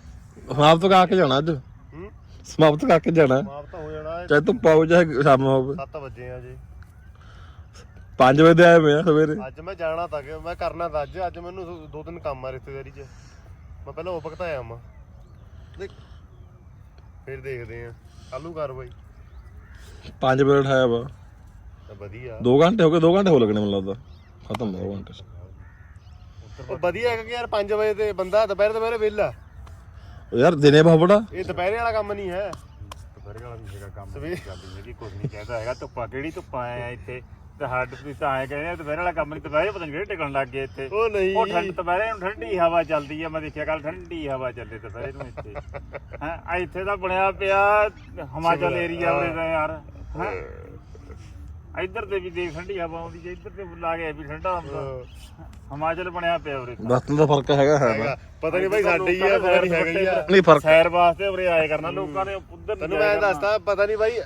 ਸਮਾਪਤ ਕਰਕੇ ਜਾਣਾ ਅੱਜ। ਹੂੰ। ਸਮਾਪਤ ਕਰਕੇ ਜਾਣਾ। ਮਾਪ ਤਾਂ ਹੋ ਜਾਣਾ ਚਾਹੇ ਚਾਹੇ ਸ਼ਾਮ ਹੋਵੇ 7 ਵਜੇ ਆ ਜੀ। 5 ਵਜੇ ਆਏ ਮੈਂ ਸਵੇਰੇ। ਅੱਜ ਮੈਂ ਜਾਣਾ ਤਾਂ ਕਿ ਮੈਂ ਕਰਨਾ ਤਾਂ ਅੱਜ ਅੱਜ ਮੈਨੂੰ ਦੋ- ਦੋ ਤਿੰਨ ਕੰਮ ਆ ਰਿਸ਼ਤੇਦਾਰੀ 'ਚ। ਮੈਂ ਪਹਿਲਾਂ ਉਹ ਭਗਤਾਇਆ ਮਾ ਦੇਖ। ਫਿਰ ਦੇਖਦੇ ਆ। ਕੱਲੂ ਕਾਰਵਾਈ 5 ਵਜੇ ਉਠਾਇਆ ਵਾ। ਵਧੀਆ। 2 ਘੰਟੇ ਹੋ ਗਏ 2 ਘੰਟੇ ਹੋ ਲੱਗਣੇ ਮੈਨੂੰ ਲੱਗਦਾ। ਖਤਮ 2 ਘੰਟੇ। ਉਹ ਵਧੀਆ ਹੈ ਕਿ ਯਾਰ 5 ਵਜੇ ਤੇ ਬੰਦਾ ਦੁਪਹਿਰ ਦੁਪਹਿਰੇ ਵਿਹਲਾ। ਯਾਰ ਦਿਨੇ ਬਹੁਤ ਬੜਾ। ਇਹ ਦੁਪਹਿਰੇ ਵਾਲਾ ਕੰਮ ਨਹੀਂ ਹੈ। ਦੁਪਹਿਰੇ ਵਾਲਾ ਵੀ ਹੈਗਾ ਕੰਮ ਸਵੇਰੇ- ਚੱਲਦੀ ਹੈਗੀ ਕੁਝ ਨਹੀਂ ਕਹਿੰਦਾ ਹੈਗਾ। ਧੁੱਪਾ ਕਿਹੜੀ ਧੁੱਪਾ ਆਇਆ ਇੱਥੇ? ਤੇ ਹੱਡ ਤੁਸੀਂ ਤਾਂ ਆਏ ਕਹਿੰਦੇ ਦੁਪਹਿਰੇ ਵਾਲਾ ਕੰਮ ਨਹੀਂ। ਦੁਪਹਿਰੇ ਪਤਾ ਨਹੀਂ ਕਿਹੜੇ ਟਿਕਣ ਲੱਗ ਗਏ ਇੱਥੇ। ਉਹ ਨਹੀਂ। ਉਹ ਠੰਡ ਦੁਪਹਿਰੇ ਨੂੰ ਠੰਡੀ ਹਵਾ ਚੱਲਦੀ ਆ ਮੈਂ ਦੇਖਿਆ ਕੱਲ ਠੰਡੀ ਹਵਾ ਚੱਲੇ ਦੁਪਹਿਰੇ ਨੂੰ ਇੱਥੇ। ਹਾਂ ਇੱਥੇ ਤਾਂ ਬਣਿਆ ਪਿਆ ਹਿਮਾਚਲ ਏਰੀਆ ਉਰੇ ਦਾ ਯਾਰ। ਹੈਂ? ਇੱਧਰ ਤੇ ਵੀ ਦੇਖ ਠੰਡੀ ਹਵਾ ਆਉਂਦੀ ਜੇ ਇੱਧਰ ਤੇ ਲਾ ਗਿਆ ਵੀ ਠੰਡਾ ਹੁੰਦਾ। ਹਿਮਾਚਲ ਬਣਿਆ ਪਿਆ ਉਰੇ ਤਾਂ। ਬਸਤਨ ਦਾ ਫ਼ਰਕ ਹੈਗਾ ਹੈ ਵਾ। ਪਤਾ ਨਹੀਂ ਭਾਈ ਸਾਡੇ ਹੀ ਆ ਪਤਾ ਨਹੀਂ ਹੈਗਾ ਹੀ ਆ। ਨਹੀਂ ਫ਼ਰਕ ਸੈਰ ਵਾਸਤੇ ਉਰੇ ਆਏ ਕਰਨਾ ਲੋਕਾਂ ਨੇ ਉਧਰ ਤੈਨੂੰ ਮੈਂ ਦੱਸਦਾ ਪਤਾ ਨਹੀਂ ਭਾਈ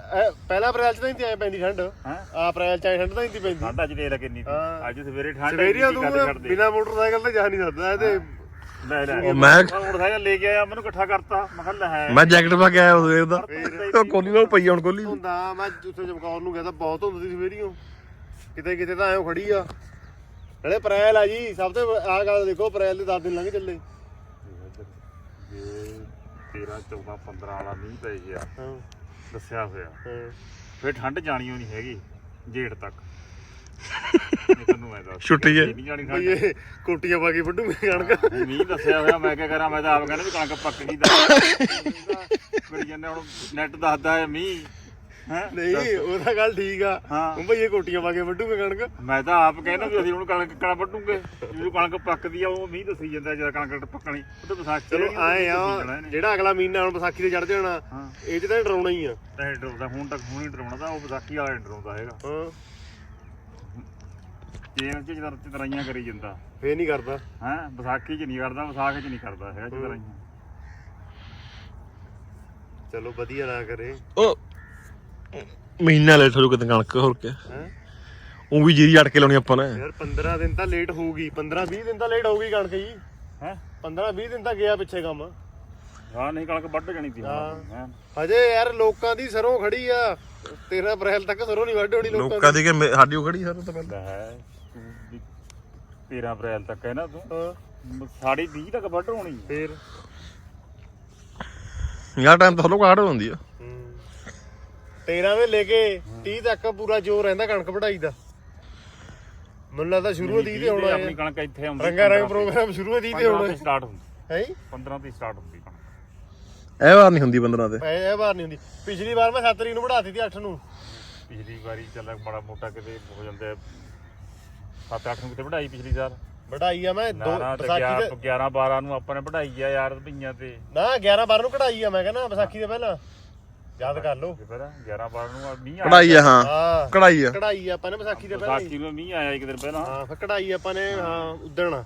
ਪਹਿਲਾ ਅਪ੍ਰੈਲ ਚ ਤਾਂ ਨਹੀਂ ਤੇ ਐ ਪੈਂਦੀ ਠੰਡ। ਹਾਂ? ਆ ਅਪ੍ਰੈਲ ਚ ਐਂ ਠੰਡ ਤਾਂ ਨਹੀਂ ਤੀ ਪੈਂਦੀ। ਸਾਡਾ ਚ ਦੇਖ ਕਿੰਨੀ ਸੀ। ਹਾਂ। ਅੱਜ ਸਵੇਰੇ ਠੰਡ ਸਵੇਰੇ ਇੰਨੀ ਤੂੰ ਕੱਢ ਕੱਢਦੇ। ਬਿਨਾ ਮੋਟਰਸਾਈਕਲ ਤੇ ਜਾ ਨਹੀਂ ਸਕਦਾ ਇਹ ਤੇ ਲੈ ਲੈ। ਉਹ ਮੈਂ ਮੋਟਰਸਾਈਕਲ ਲੈ ਕੇ ਆਇਆ ਮੈਨੂੰ ਇਕੱਠਾ ਕਰਤਾ। ਮੈਂ ਕਿਹਾ ਲੈ। ਮੈਂ ਜੈਕਟ ਪਾ ਕੇ ਆਇਆ ਉਸ ਵੇਰ ਦਾ ਉਹ ਕੋਲੀ ਨਾਲ ਪਈ ਆ ਹੁਣ ਕੋਲੀ। ਹੁੰਦਾ ਮੈਂ ਉੱਥੇ ਚਮਕੌਰ ਨੂੰ ਕਹਿੰਦਾ ਬਹੁਤ ਹੁੰਦੀ ਸੀ ਸਵੇਰੀਓ ਕਿਤੇ ਕਿਤੇ ਤਾਂ ਐਂ ਖੜੀ ਆ। ਨਾਲੇ ਅਪ੍ਰੈਲ ਆ ਜੀ ਸਭ ਤੋਂ ਆ ਗੱਲ ਦੇਖੋ ਅਪ੍ਰੈਲ ਦੇ 10 ਦਿਨ ਲੰਘ ਚੱਲੇ। ਜੇ 13 14 15 ਵਾਲਾ ਮੀਂਹ ਪੈ ਗਿਆ ਹਾਂ। ਦੱਸਿਆ ਹੋਇਆ। ਹਾਂ। ਫਿਰ ਠੰਡ ਜਾਣੀ ਓ ਨਹੀਂ ਹੈਗੀ ਜੇੜ ਤੱਕ। ਮੈਂ ਦੱਸ ਛੁੱਟੀ ਹੈ। ਨਹੀਂ ਜਾਣੀ ਬਈ ਠੰਡ ਇਹ ਕੋਟੀਆਂ ਪਾ ਕੇ ਵੱਢੂਗੇ ਕਣਕ ਮੀਂਹ ਦੱਸਿਆ ਹੋਇਆ ਮੈਂ ਕਿਆ ਕਰਾਂ ਮੈਂ ਤਾਂ ਆਪ ਕਹਿੰਦਾ ਵੀ ਕਣਕ ਪੱਕ ਗਈ ਦਾ ਕਰੀ ਜਾਂਦੇ ਹੁਣ ਨੈਟ ਦੱਸਦਾ ਹੈ ਮੀਂਹ। ਹੈ? ਨਹੀਂ ਉਹ ਤਾਂ ਗੱਲ ਠੀਕ ਆ। ਹਾਂ। ਹੁਣ ਬਈ ਇਹ ਕੋਟੀਆਂ ਪਾ ਕੇ ਵੱਢੂਗੇ ਕਣਕ? ਮੈਂ ਤਾਂ ਆਪ ਕਹਿੰਦਾ ਵੀ ਅਸੀਂ ਹੁਣ ਕਣਕ ਕਣਾ ਵੱਢੂਗੇ। ਜਦੋਂ ਕਣਕ ਪੱਕਦੀ ਆ ਉਹ ਮੀਂਹ ਦੱਸੀ ਜਾਂਦਾ ਜਦ ਕਣਕ ਪੱਕਣੀ। ਉਹ ਤਾਂ ਵਿਸਾਖੀ ਚਲੋ ਉਹ ਆਏ ਆ। ਜਿਹੜਾ ਅਗਲਾ ਮਹੀਨਾ ਹੁਣ ਵਿਸਾਖੀ ਤੇ ਚੜ ਜਾਣਾ ਹਾਂ। ਇਹ ਚ ਤਾਂ ਡਰਾਉਣਾ ਹੀ ਆ। ਤਾਂ ਇਹ ਡਰਾਉਂਦਾ ਹੁਣ ਤੱਕ ਹੁਣ ਹੀ ਡਰਾਉਣਾ ਤਾਂ ਉਹ ਵਿਸਾਖੀ ਵਾਲਾ ਡਰਾਉਂਦਾ ਹੈਗਾ। ਹਾਂ। ਜੇਲ੍ਹ ਚ ਜਦਰ ਚਤਰਾਈਆਂ ਕਰੀ ਜਾਂਦਾ। ਫੇਰ ਨਹੀਂ ਕਰਦਾ। ਹੈ ਵਿਸਾਖੀ ਚ ਨਹੀਂ ਕਰਦਾ ਵਿਸਾਖ ਚ ਨਹੀਂ ਕਰਦਾ ਹੈਗਾ ਚਤਰਾਈਆਂ। ਚਲੋ ਵਧੀਆ ਨਾ ਕਰੇ। ਉਹ ਮਹੀਨਾ ਲੇਟ ਹੋ ਜੂ ਕਿਤੇ ਕਣਕ ਹੋਰ ਹੈ? ਉਹ ਵੀ ਜੀਰੀ ਅੜ ਕੇ ਲਾਉਣੀ ਆਪਾਂ ਨੇ। ਯਾਰ 15 ਦਿਨ ਤਾਂ ਲੇਟ ਹੋਊਗੀ 15 20 ਦਿਨ ਤਾਂ ਲੇਟ ਹੋਊਗੀ ਕਣਕ ਜੀ। ਹੈ? 15 20 ਦਿਨ ਤਾਂ ਗਿਆ ਪਿੱਛੇ ਕੰਮ। ਹਾਂ ਨਹੀਂ ਕਣਕ ਵੱਢ ਜਾਣੀ ਸੀ ਹਾਂ। ਹਜੇ ਯਾਰ ਲੋਕਾਂ ਦੀ ਸਰੋਂ ਖੜੀ ਆ। 13 ਅਪ੍ਰੈਲ ਤੱਕ ਸਰੋਂ ਨਹੀਂ ਵੱਢ ਹੋਣੀ ਲੋਕਾਂ ਦੀ ਕਿ ਸਾਡੀ ਉਹ ਖੜੀ ਸਰ ਤਾਂ ਪਹਿਲਾਂ ਹੈ। 13 ਅਪ੍ਰੈਲ ਤੱਕ ਹੈ ਨਾ ਤੂੰ? ਸਾੜੀ 20 ਤੱਕ ਵੱਢ ਹੋਣੀ ਹੈ। ਫੇਰ? ਯਾਰ ਟਾਈਮ ਤਾਂ ਹਲੋ ਕਾੜ ਹੁੰਦੀ ਆ। 13 ਦੇ ਲੈ ਕੇ 30 ਤੱਕ ਪੂਰਾ ਜ਼ੋਰ ਰਹਿੰਦਾ ਕਣਕ ਵਢਾਈ ਦਾ। ਮੈਨੂੰ ਲੱਗਦਾ ਸ਼ੁਰੂ 30 ਤੇ ਹੋਣਾ ਆਪਣੀ ਕਣਕ ਇੱਥੇ ਆਉਂਦੀ ਰੰਗਾ ਰੰਗ ਪ੍ਰੋਗਰਾਮ ਸ਼ੁਰੂ 30 ਤੇ ਹੋਣਾ ਸਟਾਰਟ ਹੁੰਦੀ ਹੈ। 15 ਤੇ ਸਟਾਰਟ ਹੁੰਦੀ ਕਣਕ। ਇਹ ਵਾਰ ਨਹੀਂ ਹੁੰਦੀ 15 ਤੇ। ਇਹ ਵਾਰ ਨਹੀਂ ਹੁੰਦੀ। ਪਿਛਲੀ ਵਾਰ ਮੈਂ 7 ਤਰੀਕ ਨੂੰ ਵਢਾਤੀ ਸੀ 8 ਨੂੰ। ਪਿਛਲੀ ਵਾਰੀ ਚੱਲ ਬੜਾ ਮੋਟਾ ਕਿਤੇ ਹੋ ਜਾਂਦਾ 7-8 ਨੂੰ ਕਿਤੇ ਵਢਾਈ ਪਿਛਲੀ ਸਾਲ। ਵਢਾਈ ਆ ਮੈਂ ਦੋ ਨਾ ਤੇ ਵਿਸਾਖੀ ਦੇ 11 12 ਨੂੰ ਆਪਾਂ ਨੇ ਵਢਾਈ ਆ ਯਾਰ ਭਈਆਂ ਤੇ। ਨਾ 11 12 ਨੂੰ ਕਢਾਈ ਆ ਮੈਂ ਕਹਿੰਦਾ ਵਿਸਾਖੀ ਦੇ ਪਹਿਲਾਂ। ਯਾਦ ਕਰ ਲਓ। ਫਿਰ 11 12 ਨੂੰ ਆ ਮੀਂਹ ਆਇਆ ਕਢਾਈ ਆ ਹਾਂ ਕਢਾਈ ਆ। ਕਢਾਈ ਆਪਾਂ ਨੇ ਵਿਸਾਖੀ ਦੇ ਪਹਿਲਾਂ। ਵਿਸਾਖੀ ਨੂੰ ਮੀਂਹ ਆਇਆ ਇੱਕ ਦਿਨ ਪਹਿਲਾਂ। ਹਾਂ ਫਿਰ ਕਢਾਈ ਆਪਾਂ ਨੇ ਹਾਂ ਉਦਣ।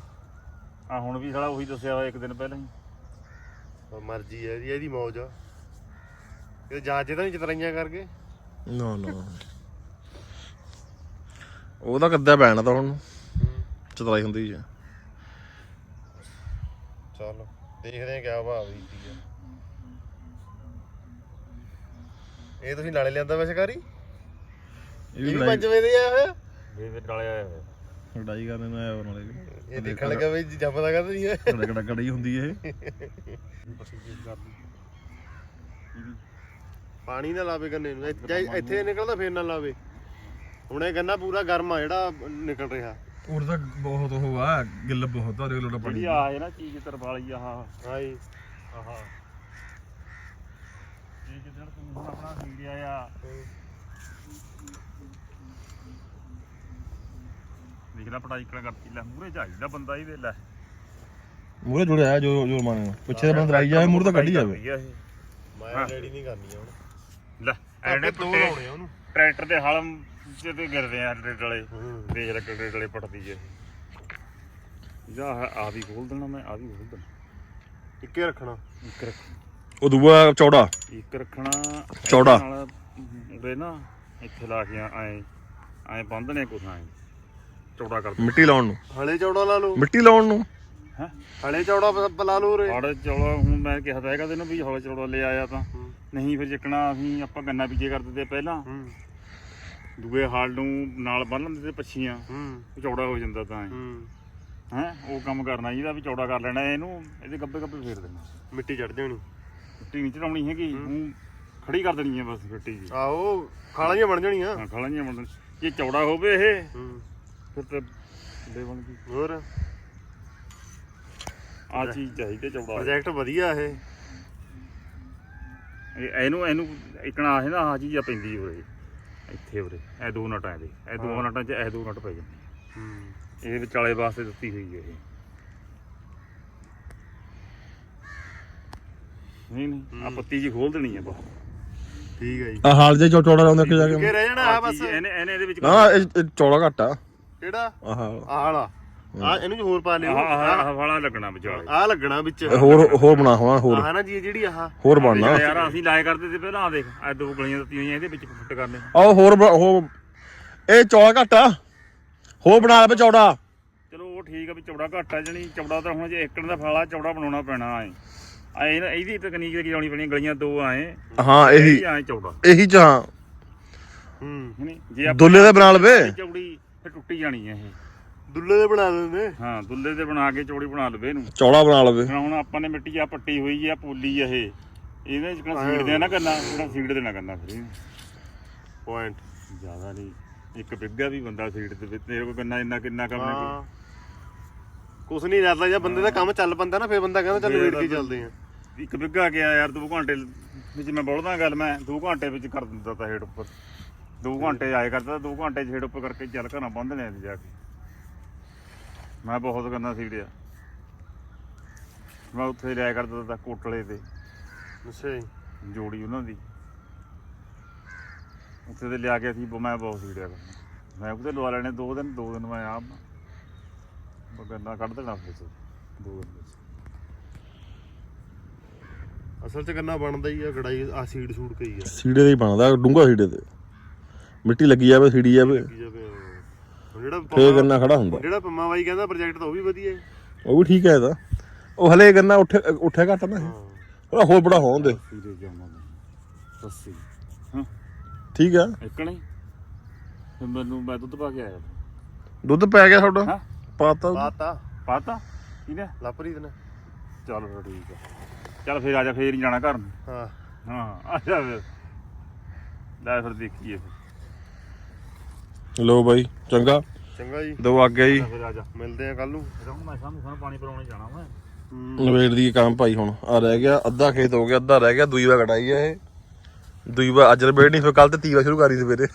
ਆ ਹੁਣ ਵੀ ਸਾਲਾ ਉਹੀ ਦੱਸਿਆ ਹੋਇਆ ਇੱਕ ਦਿਨ ਪਹਿਲਾਂ ਹੀ। ਮਰਜ਼ੀ ਹੈ ਇਹਦੀ ਇਹਦੀ ਮੌਜ ਆ। ਇਹ ਜਾਜੇ ਤਾਂ ਨਹੀਂ ਚਤਰਾਈਆਂ ਕਰਕੇ। ਨਾ ਨਾ ਉਹਦਾ ਕੱਦਾ ਪੈਣਾ ਤਾਂ ਹੁਣ। ਚਤਰਾਈ ਹੁੰਦੀ ਆ। ਚਲੋ ਦੇਖਦੇ ਆ ਕਿਆ ਭਾਅ ਬੀਤੀ ਆ। ਇਹ ਤੁਸੀਂ ਨਾਲੇ ਲਿਆਂਦਾ ਵੈਸੇ ਕਾਰੀ ਇਹ ਇਹ ਵੀ 5 ਵਜੇ ਦੇ ਆਇਆ ਹੋਇਆ ਵੇ ਵੇ ਡਾਲੇ ਆਇਆ ਹੋਇਆ। ਲੜਾਈ ਕਰਨ ਨੂੰ ਆਇਆ ਉਹਨਾਂ ਨੇ ਇਹ ਦੇਖਣ ਲੱਗਾ ਵੀ ਜੰਮਦਾ ਕਦ ਨਹੀਂ ਹੈ ਕੜਾ ਕੜਾ ਕੜੀ ਹੁੰਦੀ ਇਹ। ਪਾਣੀ ਨਾ ਲਾਵੇ ਗੰਨੇ ਨੂੰ ਇੱਥੇ ਨਿਕਲਦਾ ਫੇਰ ਨਾ ਲਾਵੇ। ਹੁਣ ਇਹ ਗੰਨਾ ਪੂਰਾ ਗਰਮ ਆ ਜਿਹੜਾ ਨਿਕਲ ਰਿਹਾ। ਉਰ ਤਾਂ ਬਹੁਤ ਉਹ ਆ ਗਿੱਲ ਬਹੁਤ ਆ ਦੇਖ ਲੋੜਾ ਜਿਹੜੀ ਆ ਹੈ ਨਾ ਚੀਜ਼ ਤਰਵਾਲੀ ਆਹ। ਹਾਂਜੀ ਆਹ। ਇਹ ਜਿੱਦਣ ਤੂੰ ਹੁਣ ਆਪਣਾ ਵੀਡੀਓ ਆ ਦੇਖ ਲੈ ਪੜਾਈ ਕਿਹੜਾ ਕਰਤੀ ਲੈ ਮੂਰੇ ਚਾਹੀਦਾ ਬੰਦਾ ਹੀ ਦੇ ਲੈ। ਮੂਰੇ ਜੁੜਿਆ ਜੋ ਜੋ ਮਾਨੇ ਪਿੱਛੇ ਤਾਂ ਬੰਦ ਰਾਈ ਜਾਵੇ ਮੂਰੇ ਤਾਂ ਕੱਢੀ ਜਾਵੇ। ਮੈਂ ਰੈਡੀ ਨਹੀਂ ਕਰਨੀ ਹੁਣ। ਲੈ ਐਡੇ ਦੋ ਪੁੱਟੇ ਲਾਉਣੇ ਆ ਉਹਨੂੰ। ਟਰੈਕਟਰ ਦੇ ਹਲਮ ਤੇ ਗਿਰਦੇ ਆ ਰੇਡ ਵਾਲੇ ਦੇਖ ਲੈ ਰੇਡ ਵਾਲੇ ਪਟਦੀ ਜੇ ਜਾ ਆ ਵੀ ਖੋਲ ਦੇਣਾ ਮੈਂ ਆ ਵੀ ਖੋਲ ਦੇਣਾ। ਇੱਕੇ ਰੱਖਣਾ। ਇੱਕ ਰੱਖ ਉਹ ਦੂਆ ਚੌੜਾ। ਇੱਕ ਰੱਖਣਾ ਇਹਦੇ ਚੌੜਾ। ਨਾਲ ਉਰੇ ਨਾ ਇੱਥੇ ਲਾ ਕੇ ਐ ਐ ਬੰਦਨੇ ਕੁਛ ਐ। ਚੌੜਾ ਕਰ ਮਿੱਟੀ ਲਾਉਣ ਨੂੰ। ਹਲੇ ਚੌੜਾ ਲਾ ਲਓ। ਮਿੱਟੀ ਲਾਉਣ ਨੂੰ। ਹੈ? ਹਲੇ ਚੌੜਾ ਬਲਾ ਲਓ ਰੇ ਹੌਲੇ ਚੌੜਾ ਹੁਣ ਮੈਂ ਕਿਹਾ ਤਾਂ ਹੈਗਾ ਤੈਨੂੰ ਵੀ ਹੌਲੇ ਚੌੜਾ ਲੈ ਆਇਆ ਤਾਂ। ਨਹੀਂ ਫਿਰ ਜਿੱਕਣਾ ਅਸੀਂ ਆਪਾਂ ਗੰਨਾ ਬੀਜੇ ਕਰਦੇ ਤੇ ਪਹਿਲਾਂ। ਹੂੰ। ਦੂਏ ਹਾਲ ਨੂੰ ਨਾਲ ਬੰਨ ਲੈਂਦੇ ਤੇ ਪੱਛੀਆਂ ਹੂੰ। ਚੌੜਾ ਹੋ ਜਾਂਦਾ ਤਾਂ ਹੂੰ। ਹੈ। ਉਹ ਕੰਮ ਕਰਨਾ ਜਿਹਦਾ ਵੀ ਚੌੜਾ ਕਰ ਲੈਣਾ ਇਹਨੂੰ ਇਹਦੇ ਗੱਬੇ ਗੱਬੇ ਫੇਰ ਦੇਣਾ। ਮਿੱਟੀ ਚੜ ਜਾਣੀ। ਮਿੱਟੀ ਨਹੀਂ ਚੜਾਉਣੀ ਹੈਗੀ ਹੂੰ। ਖੜੀ ਕਰ ਦੇਣੀ ਹੈ ਬਸ ਮਿੱਟੀ ਜੀ। ਆਹੋ ਖਾਲਾਂ ਜਿਹੀਆਂ ਬਣ ਜਾਣੀਆਂ। ਹਾਂ ਖਾਲਾਂ ਜੀਆਂ ਬਣਨ ਜੇ ਚੌੜਾ ਹੋਵੇ ਇਹ ਹੂੰ। ਫਿਰ ਤੇ ਦੇ ਬਣ ਗਈ। ਹੋਰ? ਆ ਚੀਜ਼ ਚਾਹੀਦੀ ਚੌੜਾ। ਪ੍ਰੋਜੈਕਟ ਵਧੀਆ ਇਹ। ਇਹ- ਇਹਨੂੰ ਇਹਨੂੰ ਇਕਣਾ ਹੈ ਨਾ ਆ ਚੀਜ਼ ਆ ਪੈਂਦੀ ਉਰੇ ਇੱਥੇ ਉਰੇ ਇਹ ਦੋ ਨਟਾਂ ਦੇ ਇਹ ਦੋ ਨਟਾਂ 'ਚ ਇਹ ਦੋ ਨਟ ਪੈ ਜਾਂਦੇ ਹੂੰ। ਇਹ ਵਿਚਾਲੇ ਵਾਸਤੇ ਦਿੱਤੀ ਹੋਈ ਹੈ ਇਹ। ਨਹੀਂ ਨਹੀਂ ਆ ਪੱਤੀ ਜੀ ਖੋਲ ਦੇਣੀ ਹੈ ਬਸ। ਠੀਕ ਹੈ ਜੀ। ਆ ਹਾਲ ਜੇ ਚੌੜਾ ਲਾਉਂਦਾ ਕਿ ਜਾ ਕੇ ਕਿ ਰਹਿ ਜਾਣਾ ਆ ਬਸ। ਇਹਨੇ ਇਹਨੇ ਇਹਦੇ ਵਿੱਚ ਨਾ ਇਹ ਚੌੜਾ ਘੱਟ ਆ। ਕਿਹੜਾ? ਆਹ ਆਹ ਵਾਲਾ। ਆ ਇਹਨੂੰ ਜੀ ਹੋਰ ਪਾ ਲਿਓ। ਆਹ ਆਹ ਆਹ। ਵਾਲਾ ਲੱਗਣਾ ਵਿਚਾਲੇ ਆ ਲੱਗਣਾ ਵਿੱਚ। ਇਹ ਹੋਰ ਹੋਰ ਬਣਾ ਹੋਣਾ ਹੋਰ। ਆਹ ਨਾ ਜੀ ਇਹ ਜਿਹੜੀ ਆਹ। ਹੋਰ ਬਣਨਾ। ਯਾਰ ਅਸੀਂ ਲਾਇਆ ਕਰਦੇ ਤੇ ਪਹਿਲਾਂ ਆ ਦੇਖ ਇਹ ਦੋ ਗਲੀਆਂ ਦਿੱਤੀਆਂ ਹੋਈਆਂ ਇਹਦੇ ਵਿੱਚ ਫਿੱਟ ਕਰਨੇ। ਆਹ ਹੋਰ ਬਣਾ- ਉਹ ਇਹ ਚੌੜਾ ਘੱਟ ਆ। ਹੋਰ ਬਣਾ ਲਵੇ ਚੌੜਾ। ਚਲੋ ਉਹ ਠੀਕ ਆ ਵੀ ਚੌੜਾ ਘੱਟ ਆ ਜਣੀ ਚੌੜਾ ਤਾਂ ਹੁਣ ਜੇ ਏਕੜ ਦਾ ਫਾਲਾ ਚੌੜਾ ਬਣਾਉਣਾ ਪੈਣਾ ਐ ਆ ਇਹ ਇਹਦੀ ਤਕਨੀਕ ਤੇ ਲਾਉਣੀ ਪੈਣੀ ਗਲੀਆਂ ਦੋ ਆਏ ਹਾਂ ਇਹੀ। ਆਏ ਚੌੜਾ। ਇਹੀ ਚ ਹਾਂ। ਹੂੰ। ਨਹੀਂ ਜੇ ਆਪਾਂ ਦੁੱਲੇ ਦੇ ਬਣਾ ਲਵੇ। ਚੌੜੀ ਫਿਰ ਟੁੱਟੀ ਜਾਣੀ ਐ ਇਹ। ਦੁੱਲੇ ਦੇ ਬਣਾ ਦਿੰਦੇ। ਹਾਂ ਦੁੱਲੇ ਦੇ ਬਣਾ ਕੇ ਚੌੜੀ ਬਣਾ ਲਵੇ ਇਹਨੂੰ। ਚੌੜਾ ਬਣਾ ਲਵੇ। ਹੁਣ ਆਪਾਂ ਨੇ ਮਿੱਟੀ ਆ ਪੱਟੀ ਹੋਈ ਆ ਪੋਲੀ ਆ ਇਹ। ਇਹਦੇ ਚ ਕਿਹੜਾ ਸੀੜ ਦੇ ਨਾ ਕਰਨਾ? ਕਿਹੜਾ ਸੀੜ ਦੇ ਨਾ ਕਰਨਾ ਫਿਰ ਇਹਨੂੰ। ਪੁਆਇੰਟ ਜ਼ਿਆਦਾ ਨਹੀਂ। ਇੱਕ ਬਿੱਗਾ ਵੀ ਬੰਦਾ ਸੀੜ ਦੇ ਵਿੱਚ ਤੇਰੇ ਕੋਲ ਕਿੰਨਾ ਇੰਨਾ ਕਿੰਨਾ ਕੰਮ ਹਾਂ ਨਹੀਂ ਕੁਛ ਨਹੀਂ ਕਰਦਾ ਜਾਂ ਬੰਦੇ ਦਾ ਕੰਮ ਚੱਲ ਪੰਦਾ ਨਾ ਫੇਰ ਬੰਦਾ ਕਹਿੰਦਾ ਚੱਲ ਵੇਟ ਕੇ ਚੱਲਦੇ ਆ। ਇੱਕ ਬਿੱਗਾ ਗਿਆ ਯਾਰ 2 ਘੰਟੇ ਵਿੱਚ ਮੈਂ ਬੋਲਦਾ ਗੱਲ ਮੈਂ 2 ਘੰਟੇ ਵਿੱਚ ਕਰ ਦਿੰਦਾ ਤਾਂ ਹੇਡ ਉੱਪਰ। 2 ਘੰਟੇ ਆਏ ਕਰਦਾ 2 ਘੰਟੇ ਚ ਹੇਡ ਉੱਪਰ ਕਰਕੇ ਚੱਲ ਘਰਾਂ ਬੰਦ ਨੇ ਜਾ ਕੇ। ਮੈਂ ਬਹੁਤ ਗੰਨਾ ਸੀੜਿਆ ਮੈਂ ਉੱਥੇ ਲਿਆ ਕਰਦਾ ਤਾਂ ਕੋਟਲੇ ਤੇ। ਅੱਛਾ ਜੀ। ਜੋੜੀ ਉਹਨਾਂ ਦੀ। ਉੱਥੇ ਤੇ ਲਿਆ ਕੇ ਅਸੀਂ ਮੈਂ ਬਹੁਤ ਸੀੜਿਆ ਮੈਂ ਉਹਦੇ ਲਵਾ ਲੈਣੇ ਦੋ ਦਿਨ ਦੋ ਦਿਨ ਮੈਂ ਆਪ ਗੰਨਾ ਕੱਢ ਦੇਣਾ ਫਿਰ ਦੋ ਦਿਨ ਵਿੱਚ। ਅਸਲ ਚ ਗੰਨਾ ਬਣਦਾ ਹੀ ਆ ਗੜਾਈ ਆ ਸੀਡ ਸੂਡ ਕਈ ਆ। ਸੀੜੇ ਦੇ ਹੀ ਬਣਦਾ ਡੂੰਗਾ ਸੀੜੇ ਤੇ। ਮਿੱਟੀ ਲੱਗੀ ਜਾਵੇ ਸੀੜੀ ਜਾਵੇ। ਕੀ ਜਾਵੇ। ਹੁਣ ਜਿਹੜਾ ਫੇਰ ਪੰਮਾ- ਗੰਨਾ ਖੜਾ ਹੁੰਦਾ। ਜਿਹੜਾ ਪੰਮਾ ਬਾਈ ਕਹਿੰਦਾ ਪ੍ਰੋਜੈਕਟ ਤਾਂ ਉਹ ਵੀ ਵਧੀਆ ਹੈ। ਉਹ ਵੀ ਠੀਕ ਹੈ ਇਹਦਾ ਉਹ ਹਲੇ ਗੰਨਾ ਉੱਠੇ ਉੱਠਿਆ ਘੱਟ ਨਾ ਇਹ। ਉਹਦਾ ਹੋਰ ਬੜਾ ਹੋਣ ਦੇ। ਹਾਂ ਠੀਕ ਆ। ਮੈਨੂੰ ਮੈਂ ਦੁੱਧ ਪਾ ਕੇ ਆਇਆ। ਦੁੱਧ ਪੈ ਗਿਆ ਤੁਹਾਡਾ? ਹਾਂ। ਪਾਤਾ। ਬਾਤਾ ਪਾਤਾ? ਕਿਹਨੇ ਲਾਪਰੀਤ ਨੇ। ਚੱਲ ਫਿਰ ਠੀਕ ਆ। ਚੱਲ ਫਿਰ ਆ ਜਾ ਫੇਰ ਹੀ ਜਾਣਾ ਘਰ ਨੂੰ। ਹਾਂ। ਹਾਂ ਆ ਜਾ ਫਿਰ। ਲੈ ਫਿਰ ਦੇਖੀਏ ਫਿਰ। ਲੋ ਬਾਈ ਚੰਗਾ। ਚੰਗਾ ਜੀ। ਦੋ ਆ ਗਿਆ ਜੀ। ਫਿਰ ਆ ਜਾ ਮਿਲਦੇ ਆ ਕੱਲ ਨੂੰ। ਫਿਰ ਹੁਣ ਮੈਂ ਸਾਨੂੰ ਸਾਨੂੰ ਪਾਣੀ ਪਰਾਉਣੇ ਜਾਣਾ ਮੈਂ ਨਵੇੜ ਦੀ ਕੰਮ ਭਾਈ ਹੁਣ ਆ ਰਹਿ ਗਿਆ ਅੱਧਾ ਖੇਤ ਹੋ ਗਿਆ ਅੱਧਾ ਰਹਿ ਗਿਆ ਦੂਈ ਵਾਰ ਕਟਾਈ ਆ ਇਹ। ਦੂਈ ਵਾਰ ਅੱਜ ਰਵੇੜ ਨਹੀਂ ਫਿਰ ਕੱਲ ਤੇ ਤੀਵਾ ਸ਼ੁਰੂ ਕਰੀ ਸਵੇਰੇ।